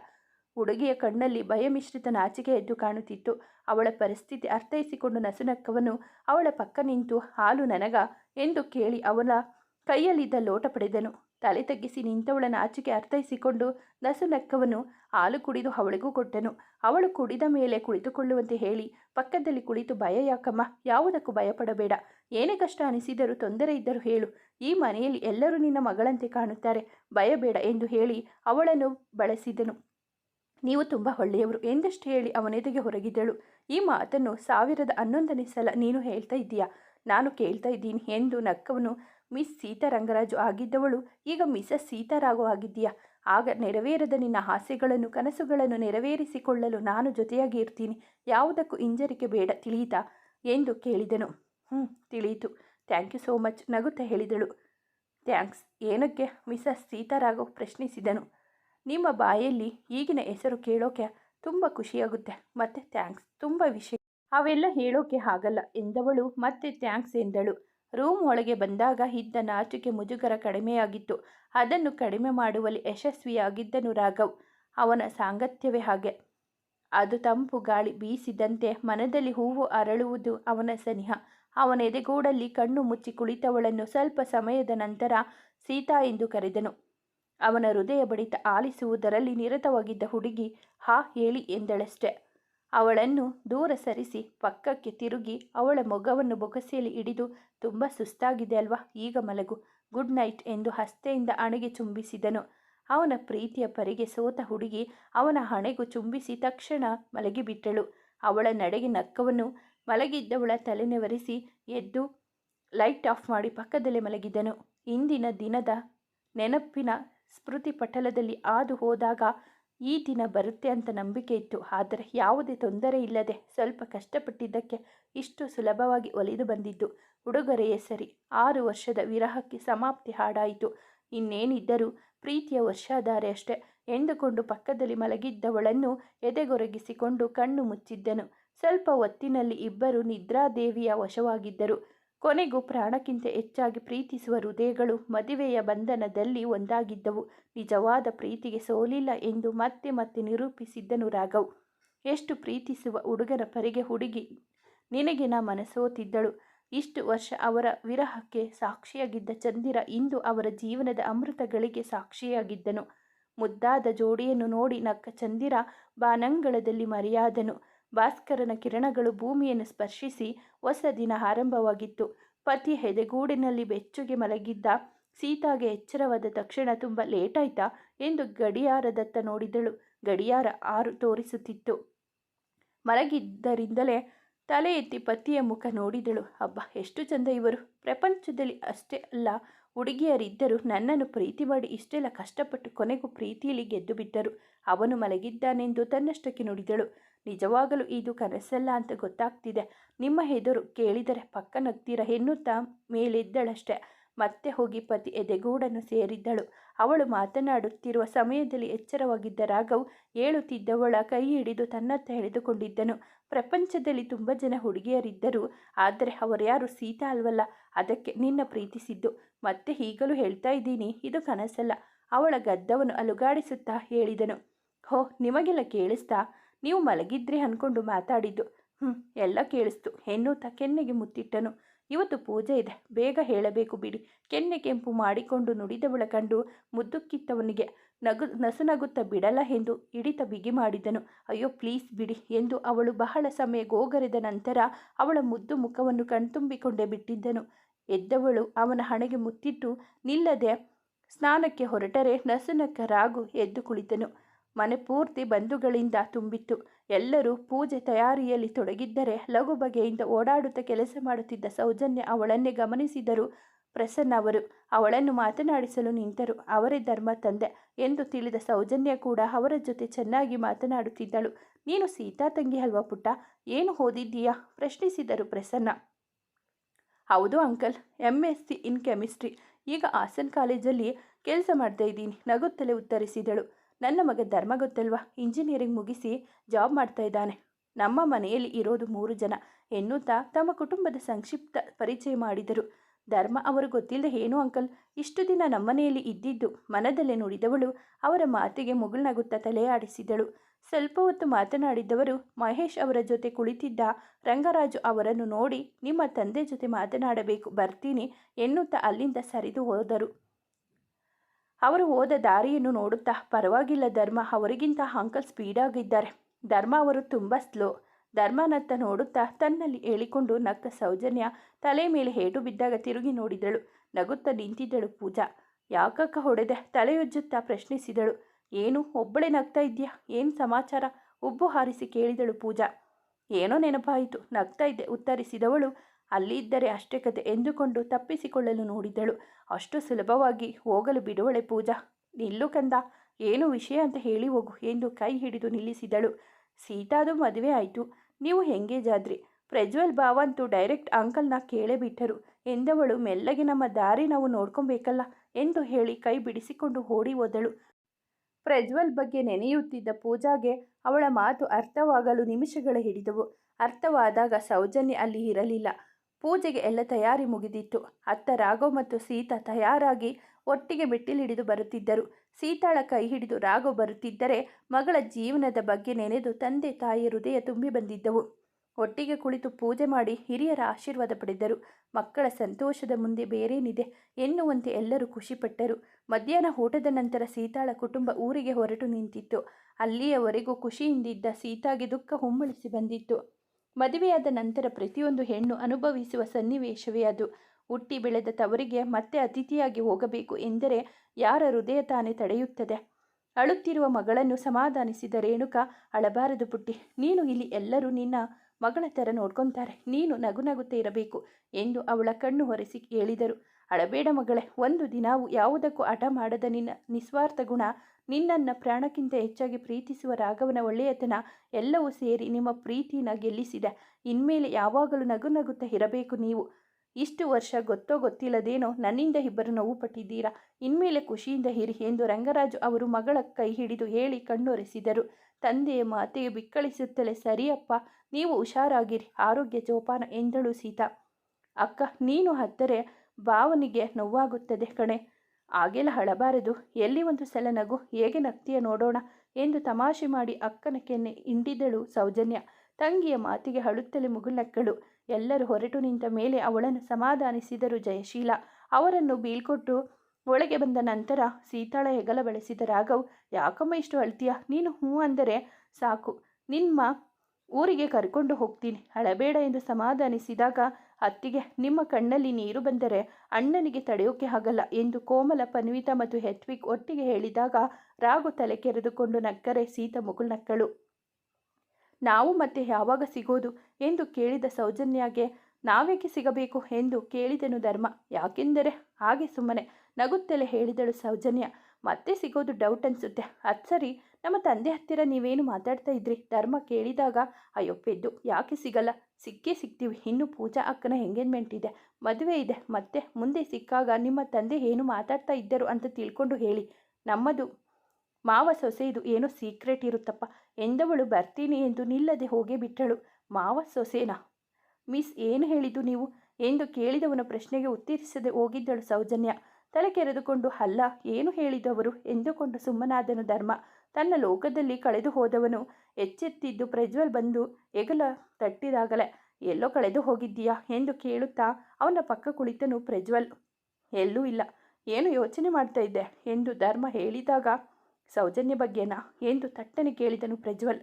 ಹುಡುಗಿಯ ಕಣ್ಣಲ್ಲಿ ಭಯಮಿಶ್ರಿತ ನಾಚಿಕೆ ಎದ್ದು ಕಾಣುತ್ತಿತ್ತು. ಅವಳ ಪರಿಸ್ಥಿತಿ ಅರ್ಥೈಸಿಕೊಂಡು ನಸುನಕ್ಕವನು, ಅವಳ ಪಕ್ಕ ನಿಂತು ಹಾಲು ನನಗ ಎಂದು ಕೇಳಿ ಅವಳ ಕೈಯಲ್ಲಿದ್ದ ಲೋಟ ಪಡೆದನು. ತಲೆ ತಗ್ಗಿಸಿ ನಿಂತವಳ ನಾಚಿಕೆ ಅರ್ಥೈಸಿಕೊಂಡು ನಸುನಕ್ಕವನು ಹಾಲು ಕುಡಿದು ಅವಳಿಗೂ ಕೊಟ್ಟನು. ಅವಳು ಕುಡಿದ ಮೇಲೆ ಕುಳಿತುಕೊಳ್ಳುವಂತೆ ಹೇಳಿ, ಪಕ್ಕದಲ್ಲಿ ಕುಳಿತು ಭಯ ಯಾಕಮ್ಮ? ಯಾವುದಕ್ಕೂ ಭಯಪಡಬೇಡ. ಏನೇ ಕಷ್ಟ ಅನಿಸಿದರೂ ತೊಂದರೆ ಇದ್ದರೂ ಹೇಳು. ಈ ಮನೆಯಲ್ಲಿ ಎಲ್ಲರೂ ನಿನ್ನ ಮಗಳಂತೆ ಕಾಣುತ್ತಾರೆ. ಭಯಬೇಡ ಎಂದು ಹೇಳಿ ಅವಳನ್ನು ಬಳಸಿದನು. ನೀವು ತುಂಬ ಒಳ್ಳೆಯವರು ಎಂದಷ್ಟು ಹೇಳಿ ಅವನೆದೆಗೆ ಹೊರಗಿದ್ದಳು. ಈ ಮಾತನ್ನು ಸಾವಿರದ ಹನ್ನೊಂದನೇ ಸಲ ನೀನು ಹೇಳ್ತಾ ಇದ್ದೀಯಾ? ನಾನು ಕೇಳ್ತಾ ಇದ್ದೀನಿ ಎಂದು ನಕ್ಕವನು ಮಿಸ್ ಸೀತಾರಂಗರಾಜು ಆಗಿದ್ದವಳು, ಈಗ ಮಿಸಸ್ ಸೀತಾರಾಗು ಆಗಿದ್ದೀಯಾ? ಆಗ ನೆರವೇರದ ನಿನ್ನ ಆಸೆಗಳನ್ನು, ಕನಸುಗಳನ್ನು ನೆರವೇರಿಸಿಕೊಳ್ಳಲು ನಾನು ಜೊತೆಯಾಗಿ ಇರ್ತೀನಿ. ಯಾವುದಕ್ಕೂ ಹಿಂಜರಿಕೆ ಬೇಡ, ತಿಳಿಯಿತಾ? ಎಂದು ಕೇಳಿದನು. ಹ್ಞೂ ತಿಳಿಯಿತು. ಥ್ಯಾಂಕ್ ಯು ಸೋ ಮಚ್ ನಗುತ್ತಾ ಹೇಳಿದಳು. ಥ್ಯಾಂಕ್ಸ್ ಏನಕ್ಕೆ? ಮಿಸಸ್ ಸೀತಾರಾಘವ್ ಪ್ರಶ್ನಿಸಿದನು. ನಿಮ್ಮ ಬಾಯಲ್ಲಿ ಈಗಿನ ಹೆಸರು ಕೇಳೋಕೆ ತುಂಬ ಖುಷಿಯಾಗುತ್ತೆ. ಮತ್ತೆ ಥ್ಯಾಂಕ್ಸ್ ತುಂಬ ವಿಷಯ. ಅವೆಲ್ಲ ಹೇಳೋಕೆ ಆಗಲ್ಲ ಎಂದವಳು, ಮತ್ತೆ ಥ್ಯಾಂಕ್ಸ್ ಎಂದಳು. ರೂಮ್ ಒಳಗೆ ಬಂದಾಗ ಇದ್ದ ನಾಚಿಕೆ ಮುಜುಗರ ಕಡಿಮೆಯಾಗಿತ್ತು. ಅದನ್ನು ಕಡಿಮೆ ಮಾಡುವಲ್ಲಿ ಯಶಸ್ವಿಯಾಗಿದ್ದನು ರಾಘವ್. ಅವನ ಸಾಂಗತ್ಯವೇ ಹಾಗೆ. ಅದು ತಂಪು ಗಾಳಿ ಬೀಸಿದಂತೆ ಮನದಲ್ಲಿ ಹೂವು ಅರಳುವುದು ಅವನ ಸನಿಹ. ಅವನ ಎದೆಗೂಡಲ್ಲಿ ಕಣ್ಣು ಮುಚ್ಚಿ ಕುಳಿತವಳನ್ನು ಸ್ವಲ್ಪ ಸಮಯದ ನಂತರ ಸೀತಾ ಎಂದು ಕರೆದನು. ಅವನ ಹೃದಯ ಬಡಿತ ಆಲಿಸುವುದರಲ್ಲಿ ನಿರತವಾಗಿದ್ದ ಹುಡುಗಿ, ಹಾ, ಹೇಳಿ ಎಂದಳಷ್ಟೆ. ಅವಳನ್ನು ದೂರ ಸರಿಸಿ ಪಕ್ಕಕ್ಕೆ ತಿರುಗಿ ಅವಳ ಮೊಗವನ್ನು ಬೊಗಸೆಯಲ್ಲಿ ಹಿಡಿದು, ತುಂಬ ಸುಸ್ತಾಗಿದೆ ಅಲ್ವಾ? ಈಗ ಮಲಗು. ಗುಡ್ ನೈಟ್ ಎಂದು ಹಸ್ತೆಯಿಂದ ಅಣೆಗೆ ಚುಂಬಿಸಿದನು ಅವನ ಪ್ರೀತಿಯ ಪರಿಗೆ ಸೋತ ಹುಡುಗಿ ಅವನ ಹಣೆಗೂ ಚುಂಬಿಸಿ ತಕ್ಷಣ ಮಲಗಿಬಿಟ್ಟಳು ಅವಳ ನಡೆಗೆ ನಕ್ಕವನ್ನು ಮಲಗಿದ್ದವಳ ತಲೆನೆವರಿಸಿ ಎದ್ದು ಲೈಟ್ ಆಫ್ ಮಾಡಿ ಪಕ್ಕದಲ್ಲೇ ಮಲಗಿದನು. ಇಂದಿನ ದಿನದ ನೆನಪಿನ ಸ್ಮೃತಿ ಪಟಲದಲ್ಲಿ ಹಾದು ಹೋದಾಗ ಈ ದಿನ ಬರುತ್ತೆ ಅಂತ ನಂಬಿಕೆ ಇತ್ತು. ಆದರೆ ಯಾವುದೇ ತೊಂದರೆ ಇಲ್ಲದೆ ಸ್ವಲ್ಪ ಕಷ್ಟಪಟ್ಟಿದ್ದಕ್ಕೆ ಇಷ್ಟು ಸುಲಭವಾಗಿ ಒಲಿದು ಬಂದಿದ್ದು. ಉಡುಗೊರೆಯೇ ಸರಿ. ಆರು ವರ್ಷದ ವಿರಹಕ್ಕೆ ಸಮಾಪ್ತಿ ಹಾಡಾಯಿತು. ಇನ್ನೇನಿದ್ದರೂ ಪ್ರೀತಿಯ ವರ್ಷಾಧಾರೆ ಅಷ್ಟೇ. ಎಂದುಕೊಂಡು ಪಕ್ಕದಲ್ಲಿ ಮಲಗಿದ್ದವಳನ್ನು ಎದೆಗೊರಗಿಸಿಕೊಂಡು ಕಣ್ಣು ಮುಚ್ಚಿದ್ದನು. ಸ್ವಲ್ಪ ಹೊತ್ತಿನಲ್ಲಿ ಇಬ್ಬರು ನಿದ್ರಾದೇವಿಯ ವಶವಾಗಿದ್ದರು. ಕೊನೆಗೂ ಪ್ರಾಣಕ್ಕಿಂತ ಹೆಚ್ಚಾಗಿ ಪ್ರೀತಿಸುವ ಹೃದಯಗಳು ಮದುವೆಯ ಬಂಧನದಲ್ಲಿ ಒಂದಾಗಿದ್ದವು. ನಿಜವಾದ ಪ್ರೀತಿಗೆ ಸೋಲಿಲ್ಲ ಎಂದು ಮತ್ತೆ ಮತ್ತೆ ನಿರೂಪಿಸಿದ್ದನು ರಾಘವ್. ಎಷ್ಟು ಪ್ರೀತಿಸುವ ಹುಡುಗರ ಪರಿಗೆ ಹುಡುಗಿ ನಿನಗೆ ನಾ ಮನಸೋತಿದ್ದಳು. ಇಷ್ಟು ವರ್ಷ ಅವರ ವಿರಹಕ್ಕೆ ಸಾಕ್ಷಿಯಾಗಿದ್ದ ಚಂದಿರ ಇಂದು ಅವರ ಜೀವನದ ಅಮೃತಗಳಿಗೆ ಸಾಕ್ಷಿಯಾಗಿದ್ದನು. ಮುದ್ದಾದ ಜೋಡಿಯನ್ನು ನೋಡಿ ನಕ್ಕ ಚಂದಿರ ಬಾನಂಗಳದಲ್ಲಿ ಮರೆಯಾದನು. ಭಾಸ್ಕರನ ಕಿರಣಗಳು ಭೂಮಿಯನ್ನು ಸ್ಪರ್ಶಿಸಿ ಹೊಸ ದಿನ ಆರಂಭವಾಗಿತ್ತು. ಪತಿ ಹೆದೆಗೂಡಿನಲ್ಲಿ ಬೆಚ್ಚುಗೆ ಮಲಗಿದ್ದ, ಸೀತಾಗೆ ಎಚ್ಚರವಾದ ತಕ್ಷಣ ತುಂಬ ಲೇಟಾಯ್ತಾ ಎಂದು ಗಡಿಯಾರದತ್ತ ನೋಡಿದಳು. ಗಡಿಯಾರ ಆರು ತೋರಿಸುತ್ತಿತ್ತು. ಮಲಗಿದ್ದರಿಂದಲೇ ತಲೆ ಎತ್ತಿ ಪತಿಯ ಮುಖ ನೋಡಿದಳು. ಹಬ್ಬ ಎಷ್ಟು ಚಂದ ಇವರು. ಪ್ರಪಂಚದಲ್ಲಿ ಅಷ್ಟೇ ಅಲ್ಲ, ಹುಡುಗಿಯರಿದ್ದರೂ ನನ್ನನ್ನು ಪ್ರೀತಿ ಮಾಡಿ ಇಷ್ಟೆಲ್ಲ ಕಷ್ಟಪಟ್ಟು ಕೊನೆಗೂ ಪ್ರೀತಿಯಲ್ಲಿ ಗೆದ್ದು ಬಿಟ್ಟರು. ಅವನು ಮಲಗಿದ್ದಾನೆಂದು ತನ್ನಷ್ಟಕ್ಕೆ ನುಡಿದಳು. ನಿಜವಾಗಲೂ ಇದು ಕನಸಲ್ಲ ಅಂತ ಗೊತ್ತಾಗ್ತಿದೆ. ನಿಮ್ಮ ಹೆದರು ಕೇಳಿದರೆ ಪಕ್ಕ ನಗ್ತೀರ ಎನ್ನುತ್ತಾ ಮೇಲಿದ್ದಳಷ್ಟೇ. ಮತ್ತೆ ಹೋಗಿ ಪತಿ ಎದೆಗೂಡನ್ನು ಸೇರಿದ್ದಳು. ಅವಳು ಮಾತನಾಡುತ್ತಿರುವ ಸಮಯದಲ್ಲಿ ಎಚ್ಚರವಾಗಿದ್ದ ರಾಘವ್ ಏಳುತ್ತಿದ್ದವಳ ಕೈ ಹಿಡಿದು ತನ್ನತ್ತ ಎಳೆದುಕೊಂಡಿದ್ದನು. ಪ್ರಪಂಚದಲ್ಲಿ ತುಂಬ ಜನ ಹುಡುಗಿಯರಿದ್ದರು. ಆದರೆ ಅವರ್ಯಾರು ಸೀತಾ ಅಲ್ವಲ್ಲ? ಅದಕ್ಕೆ ನಿನ್ನ ಪ್ರೀತಿಸಿದ್ದು. ಮತ್ತೆ ಈಗಲೂ ಹೇಳ್ತಾ ಇದ್ದೀನಿ, ಇದು ಕನಸಲ್ಲ. ಅವಳ ಗದ್ದವನ್ನು ಅಲುಗಾಡಿಸುತ್ತಾ ಹೇಳಿದನು. ಹೋ, ನಿಮಗೆಲ್ಲ ಕೇಳಿಸ್ತಾ? ನೀವು ಮಲಗಿದ್ರಿ ಅಂದ್ಕೊಂಡು ಮಾತಾಡಿದ್ದು. ಹ್ಞೂ ಎಲ್ಲ ಕೇಳಿಸ್ತು. ಎನ್ನುತ್ತಾ ಕೆನ್ನೆಗೆ ಮುತ್ತಿಟ್ಟನು. ಇವತ್ತು ಪೂಜೆ ಇದೆ. ಬೇಗ ಹೇಳಬೇಕು ಬಿಡಿ. ಕೆನ್ನೆ ಕೆಂಪು ಮಾಡಿಕೊಂಡು ನುಡಿದವಳ ಕಂಡು ಮುದ್ದುಕ್ಕಿತ್ತವನಿಗೆ ನಗು, ನಸುನಗುತ್ತಾ ಬಿಡಲ್ಲ ಎಂದು ಹಿಡಿತ ಬಿಗಿ ಮಾಡಿದನು. ಅಯ್ಯೋ, ಪ್ಲೀಸ್ ಬಿಡಿ ಎಂದು ಅವಳು ಬಹಳ ಸಮಯ ಗೋಗರೆದ ನಂತರ ಅವಳ ಮುದ್ದು ಮುಖವನ್ನು ಕಣ್ತುಂಬಿಕೊಂಡೇ ಬಿಟ್ಟಿದ್ದನು. ಎದ್ದವಳು ಅವನ ಹಣೆಗೆ ಮುತ್ತಿಟ್ಟು ನಿಲ್ಲದೆ ಸ್ನಾನಕ್ಕೆ ಹೊರಟರೆ ನಸುನಕ್ಕ ರಾಗು ಎದ್ದು ಕುಳಿತನು. ಮನೆ ಪೂರ್ತಿ ಬಂಧುಗಳಿಂದ ತುಂಬಿತ್ತು. ಎಲ್ಲರೂ ಪೂಜೆ ತಯಾರಿಯಲ್ಲಿ ತೊಡಗಿದ್ದರೆ ಲಘು ಬಗೆಯಿಂದ ಓಡಾಡುತ್ತಾ ಕೆಲಸ ಮಾಡುತ್ತಿದ್ದ ಸೌಜನ್ಯ ಅವಳನ್ನೇ ಗಮನಿಸಿದರು ಪ್ರಸನ್ನ ಅವರು ಅವಳನ್ನು ಮಾತನಾಡಿಸಲು ನಿಂತರು. ಅವರೇ ಧರ್ಮ ತಂದೆ ಎಂದು ತಿಳಿದ ಸೌಜನ್ಯ ಕೂಡ ಅವರ ಜೊತೆ ಚೆನ್ನಾಗಿ ಮಾತನಾಡುತ್ತಿದ್ದಳು. ನೀನು ಸೀತಾ ತಂಗಿ ಅಲ್ವಾ ಪುಟ್ಟ? ಏನು ಓದಿದ್ದೀಯಾ? ಪ್ರಶ್ನಿಸಿದರು ಪ್ರಸನ್ನ. ಹೌದು uncle M S C in chemistry. ಈಗ ಹಾಸನ್ ಕಾಲೇಜಲ್ಲಿ ಕೆಲಸ ಮಾಡ್ತಾ ಇದ್ದೀನಿ, ನಗುತ್ತಲೇ ಉತ್ತರಿಸಿದಳು. ನನ್ನ ಮಗ ಧರ್ಮ ಗೊತ್ತಲ್ವಾ? ಇಂಜಿನಿಯರಿಂಗ್ ಮುಗಿಸಿ ಜಾಬ್ ಮಾಡ್ತಾ ಇದ್ದಾನೆ. ನಮ್ಮ ಮನೆಯಲ್ಲಿ ಇರೋದು ಮೂರು ಜನ. ಎನ್ನುತ್ತಾ ತಮ್ಮ ಕುಟುಂಬದ ಸಂಕ್ಷಿಪ್ತ ಪರಿಚಯ ಮಾಡಿದರು. ಧರ್ಮ ಅವರು ಗೊತ್ತಿಲ್ಲದೆ ಏನು ಅಂಕಲ್, ಇಷ್ಟು ದಿನ ನಮ್ಮನೆಯಲ್ಲಿ ಇದ್ದಿದ್ದು, ಮನದಲ್ಲೇ ನುಡಿದವಳು, ಅವರ ಮಾತಿಗೆ ಮುಗುಳ್ನಗುತ್ತಾ ತಲೆಯಾಡಿಸಿದಳು ಸ್ವಲ್ಪ ಹೊತ್ತು ಮಾತನಾಡಿದ್ದವರು ಮಹೇಶ್ ಅವರ ಜೊತೆ ಕುಳಿತಿದ್ದ ರಂಗರಾಜು ಅವರನ್ನು ನೋಡಿ, ನಿಮ್ಮ ತಂದೆ ಜೊತೆ ಮಾತನಾಡಬೇಕು, ಬರ್ತೀನಿ ಎನ್ನುತ್ತಾ ಅಲ್ಲಿಂದ ಸರಿದು ಹೋದರು. ಅವರು ಹೋದ ದಾರಿಯನ್ನು ನೋಡುತ್ತಾ, ಪರವಾಗಿಲ್ಲ ಧರ್ಮ, ಅವರಿಗಿಂತ ಅಂಕಲ್ ಸ್ಪೀಡಾಗಿದ್ದಾರೆ. ಧರ್ಮ ಅವರು ತುಂಬ ಸ್ಲೋ ಧರ್ಮನತ್ತ ನೋಡುತ್ತಾ, ತನ್ನಲ್ಲಿ ಹೇಳಿಕೊಂಡು ನಕ್ಕ ಸೌಜನ್ಯ ತಲೆ ಮೇಲೆ ಹೇಟು ಬಿದ್ದಾಗ ತಿರುಗಿ ನೋಡಿದಳು. ನಗುತ್ತಾ ನಿಂತಿದ್ದಳು ಪೂಜಾ. ಯಾಕಕ್ಕ ಹೊಡೆದೆ? ತಲೆಯೊಜ್ಜುತ್ತಾ ಪ್ರಶ್ನಿಸಿದಳು. ಏನು, ಒಬ್ಬಳೆ ನಗ್ತಾ ಇದೆಯಾ ಏನು ಸಮಾಚಾರ? ಉಬ್ಬು ಹಾರಿಸಿ ಕೇಳಿದಳು ಪೂಜಾ. ಏನೋ ನೆನಪಾಯಿತು. ನಗ್ತಾ ಇದ್ದೆ, ಉತ್ತರಿಸಿದವಳು ಅಲ್ಲಿ ಇದ್ದರೆ ಅಷ್ಟೇ ಕತೆ ಎಂದುಕೊಂಡು ತಪ್ಪಿಸಿಕೊಳ್ಳಲು ನೋಡಿದಳು. ಅಷ್ಟು ಸುಲಭವಾಗಿ ಹೋಗಲು ಬಿಡುವಳೆ ಪೂಜಾ. ನಿಲ್ಲು ಕಂದ, ಏನು ವಿಷಯ ಅಂತ ಹೇಳಿ ಹೋಗು ಎಂದು ಕೈ ಹಿಡಿದು ನಿಲ್ಲಿಸಿದಳು. ಸೀತಾದು ಮದುವೆ ಆಯಿತು. ನೀವು ಹೆಂಗೆ ಜಾದ್ರಿ? ಪ್ರಜ್ವಲ್ ಬಾವಂತೂ ಡೈರೆಕ್ಟ್ ಅಂಕಲ್ನ ಕೇಳೇ ಬಿಟ್ಟರು ಎಂದವಳು, ಮೆಲ್ಲಗೆ ನಮ್ಮ ದಾರಿ ನಾವು ನೋಡ್ಕೊಬೇಕಲ್ಲ ಎಂದು ಹೇಳಿ ಕೈ ಬಿಡಿಸಿಕೊಂಡು ಓಡಿ ಹೋದಳು. ಪ್ರಜ್ವಲ್ ಬಗ್ಗೆ ನೆನೆಯುತ್ತಿದ್ದ ಪೂಜಾಗೆ ಅವಳ ಮಾತು ಅರ್ಥವಾಗಲು ನಿಮಿಷಗಳ ಹಿಡಿದವು. ಅರ್ಥವಾದಾಗ ಸೌಜನ್ಯ ಅಲ್ಲಿ ಇರಲಿಲ್ಲ. ಪೂಜೆಗೆ ಎಲ್ಲ ತಯಾರಿ ಮುಗಿದಿತ್ತು. ಅತ್ತ ರಾಘವ್ ಮತ್ತು ಸೀತಾ ತಯಾರಾಗಿ ಒಟ್ಟಿಗೆ ಮೆಟ್ಟಿಲಿಡಿದು ಬರುತ್ತಿದ್ದರು. ಸೀತಾಳ ಕೈ ಹಿಡಿದು ರಾಘವ್ ಬರುತ್ತಿದ್ದರೆ ಮಗಳ ಜೀವನದ ಬಗ್ಗೆ ನೆನೆದು ತಂದೆ ತಾಯಿ ಹೃದಯ ತುಂಬಿ ಬಂದಿದ್ದವು. ಒಟ್ಟಿಗೆ ಕುಳಿತು ಪೂಜೆ ಮಾಡಿ ಹಿರಿಯರ ಆಶೀರ್ವಾದ ಪಡೆದರು. ಮಕ್ಕಳ ಸಂತೋಷದ ಮುಂದೆ ಬೇರೇನಿದೆ ಎನ್ನುವಂತೆ ಎಲ್ಲರೂ ಖುಷಿಪಟ್ಟರು. ಮಧ್ಯಾಹ್ನ ಊಟದ ನಂತರ ಸೀತಾಳ ಕುಟುಂಬ ಊರಿಗೆ ಹೊರಟು ನಿಂತಿತ್ತು. ಅಲ್ಲಿಯವರೆಗೂ ಖುಷಿಯಿಂದಿದ್ದ ಸೀತಾಗೆ ದುಃಖ ಹುಮ್ಮಳಿಸಿ ಬಂದಿತ್ತು. ಮದುವೆಯಾದ ನಂತರ ಪ್ರತಿಯೊಂದು ಹೆಣ್ಣು ಅನುಭವಿಸುವ ಸನ್ನಿವೇಶವೇ ಅದು. ಹುಟ್ಟಿ ಬೆಳೆದ ತವರಿಗೆ ಮತ್ತೆ ಅತಿಥಿಯಾಗಿ ಹೋಗಬೇಕು ಎಂದರೆ ಯಾರ ಹೃದಯ ತಾನೇ ತಡೆಯುತ್ತದೆ. ಅಳುತ್ತಿರುವ ಮಗಳನ್ನು ಸಮಾಧಾನಿಸಿದ ರೇಣುಕ, ಅಳಬಾರದು ಪುಟ್ಟಿ, ನೀನು ಇಲ್ಲಿ ಎಲ್ಲರೂ ನಿನ್ನ ಮಗಳ ಥರ ನೋಡ್ಕೊತಾರೆ, ನೀನು ನಗು ನಗುತ್ತೇ ಇರಬೇಕು ಎಂದು ಅವಳ ಕಣ್ಣು ಹೊರೆಸಿ ಹೇಳಿದರು. ಅಳಬೇಡ ಮಗಳೇ, ಒಂದು ದಿನವೂ ಯಾವುದಕ್ಕೂ ಹಠ ಮಾಡದ ನಿನ್ನ ನಿಸ್ವಾರ್ಥ ಗುಣ ನಿನ್ನನ್ನು ಪ್ರಾಣಕ್ಕಿಂತ ಹೆಚ್ಚಾಗಿ ಪ್ರೀತಿಸುವ ರಾಘವನ ಒಳ್ಳೆಯತನ ಎಲ್ಲವೂ ಸೇರಿ ನಿಮ್ಮ ಪ್ರೀತಿನ ಗೆಲ್ಲಿಸಿದೆ. ಇನ್ಮೇಲೆ ಯಾವಾಗಲೂ ನಗು ನಗುತ್ತಾ ಇರಬೇಕು ನೀವು. ಇಷ್ಟು ವರ್ಷ ಗೊತ್ತೋ ಗೊತ್ತಿಲ್ಲದೇನೋ ನನ್ನಿಂದ ಇಬ್ಬರು ನೋವು ಪಟ್ಟಿದ್ದೀರಾ ಇನ್ಮೇಲೆ ಖುಷಿಯಿಂದ ಇರಿ ಎಂದು ರಂಗರಾಜು ಅವರು ಮಗಳ ಕೈ ಹಿಡಿದು ಹೇಳಿ ಕಣ್ಣೊರೆಸಿದರು. ತಂದೆಯ ಮಾತೆಗೆ ಬಿಕ್ಕಳಿಸುತ್ತಲೇ, ಸರಿಯಪ್ಪ, ನೀವು ಹುಷಾರಾಗಿರಿ, ಆರೋಗ್ಯ ಜೋಪಾನ ಎಂದಳು ಸೀತಾ. ಅಕ್ಕ, ನೀನು ಹತ್ತರೆ ಭಾವನಿಗೆ ನೋವಾಗುತ್ತದೆ ಕಣೆ. ಆಗೆಲ್ಲ ಹಳಬಾರದು. ಎಲ್ಲಿ ಒಂದು ಸಲ ನಗು, ಹೇಗೆ ನಗ್ತೀಯ ನೋಡೋಣ ಎಂದು ತಮಾಷೆ ಮಾಡಿ ಅಕ್ಕನ ಕೆನ್ನೆ ಹಿಂಡಿದಳು ಸೌಜನ್ಯ. ತಂಗಿಯ ಮಾತಿಗೆ ಹಳುತ್ತಲೆ ಮುಗುಲಕ್ಕಳು ಎಲ್ಲರೂ ಹೊರಟು ನಿಂತ ಮೇಲೆ ಅವಳನ್ನು ಸಮಾಧಾನಿಸಿದರು ಜಯಶೀಲ. ಅವರನ್ನು ಬೀಳ್ಕೊಟ್ಟು ಒಳಗೆ ಬಂದ ನಂತರ ಸೀತಾಳ ಹೆಗಲ ಬಳಸಿದ ರಾಘವ್, ಯಾಕಮ್ಮ ಇಷ್ಟು ಅಳ್ತೀಯ? ನೀನು ಹ್ಞೂ ಅಂದರೆ ಸಾಕು. ನಿಮ್ಮ ಊರಿಗೆ ಕರ್ಕೊಂಡು ಹೋಗ್ತೀನಿ. ಅಳಬೇಡ ಎಂದು ಸಮಾಧಾನಿಸಿದಾಗ ಅತ್ತಿಗೆ, ನಿಮ್ಮ ಕಣ್ಣಲ್ಲಿ ನೀರು ಬಂದರೆ ಅಣ್ಣನಿಗೆ ತಡೆಯೋಕೆ ಆಗಲ್ಲ ಎಂದು ಕೋಮಲ, ಪನ್ವಿತ ಮತ್ತು ಹೆತ್ವಿಕ್ ಒಟ್ಟಿಗೆ ಹೇಳಿದಾಗ ರಾಗು ತಲೆ ಕೆರೆದುಕೊಂಡು ನಕ್ಕರೆ ಸೀತ ಮುಗುಳ್ನಕ್ಕಳು ನಾವು ಮತ್ತೆ ಯಾವಾಗ ಸಿಗೋದು ಎಂದು ಕೇಳಿದ ಸೌಜನ್ಯಾಗೆ ನಾವೇಕೆ ಸಿಗಬೇಕು ಎಂದು ಕೇಳಿದನು ಧರ್ಮ. ಯಾಕೆಂದರೆ ಹಾಗೆ ಸುಮ್ಮನೆ ನಗುತ್ತಲೇ ಹೇಳಿದಳು ಸೌಜನ್ಯ. ಮತ್ತೆ ಸಿಗೋದು ಡೌಟ್ ಅನಿಸುತ್ತೆ. ಅದು ಸರಿ ನಮ್ಮ ತಂದೆ ಹತ್ತಿರ ನೀವೇನು ಮಾತಾಡ್ತಾ ಇದ್ರಿ? ಧರ್ಮ ಕೇಳಿದಾಗ, ಅಯ್ಯೋ, ಪೆದ್ದು, ಯಾಕೆ ಸಿಗಲ್ಲ? ಸಿಕ್ಕೇ ಸಿಗ್ತೀವಿ. ಇನ್ನು ಪೂಜಾ ಅಕ್ಕನ ಎಂಗೇಜ್ಮೆಂಟ್ ಇದೆ. ಮದುವೆ ಇದೆ. ಮತ್ತೆ ಮುಂದೆ ಸಿಕ್ಕಾಗ ನಿಮ್ಮ ತಂದೆ ಏನು ಮಾತಾಡ್ತಾ ಇದ್ದರು ಅಂತ ತಿಳ್ಕೊಂಡು ಹೇಳಿ. ನಮ್ಮದು ಮಾವ ಸೊಸೆದು ಏನೋ ಸೀಕ್ರೆಟ್ ಇರುತ್ತಪ್ಪ. ಎಂದವಳು ಬರ್ತೀನಿ ಎಂದು ನಿಲ್ಲದೆ ಹೋಗೇ ಬಿಟ್ಟಳು. ಮಾವ ಸೊಸೆನಾ? ಮಿಸ್, ಏನು ಹೇಳಿದ್ದು ನೀವು? ಎಂದು ಕೇಳಿದವನ ಪ್ರಶ್ನೆಗೆ ಉತ್ತರಿಸದೆ ಹೋಗಿದ್ದಳು ಸೌಜನ್ಯ. ತಲೆ ಕೆರೆದುಕೊಂಡು, ಅಲ್ಲ, ಏನು ಹೇಳಿದವರು? ಎಂದುಕೊಂಡು ಸುಮ್ಮನಾದನು ಧರ್ಮ. ತನ್ನ ಲೋಕದಲ್ಲಿ ಕಳೆದು ಹೋದವನು. ಎಚ್ಚೆತ್ತಿದ್ದು ಪ್ರಜ್ವಲ್ ಬಂದು ಎಗಲ ತಟ್ಟಿದಾಗಲೇ, ಎಲ್ಲೋ ಕಳೆದು ಹೋಗಿದ್ದೀಯಾ? ಎಂದು ಕೇಳುತ್ತಾ ಅವನ ಪಕ್ಕ ಕುಳಿತನು ಪ್ರಜ್ವಲ್. ಎಲ್ಲೂ ಇಲ್ಲ. ಏನು ಯೋಚನೆ ಮಾಡ್ತಾ ಇದ್ದೆ? ಎಂದು ಧರ್ಮ ಹೇಳಿದಾಗ, ಸೌಜನ್ಯ ಬಗ್ಗೆನಾ? ಎಂದು ತಟ್ಟನೆ ಕೇಳಿದನು ಪ್ರಜ್ವಲ್.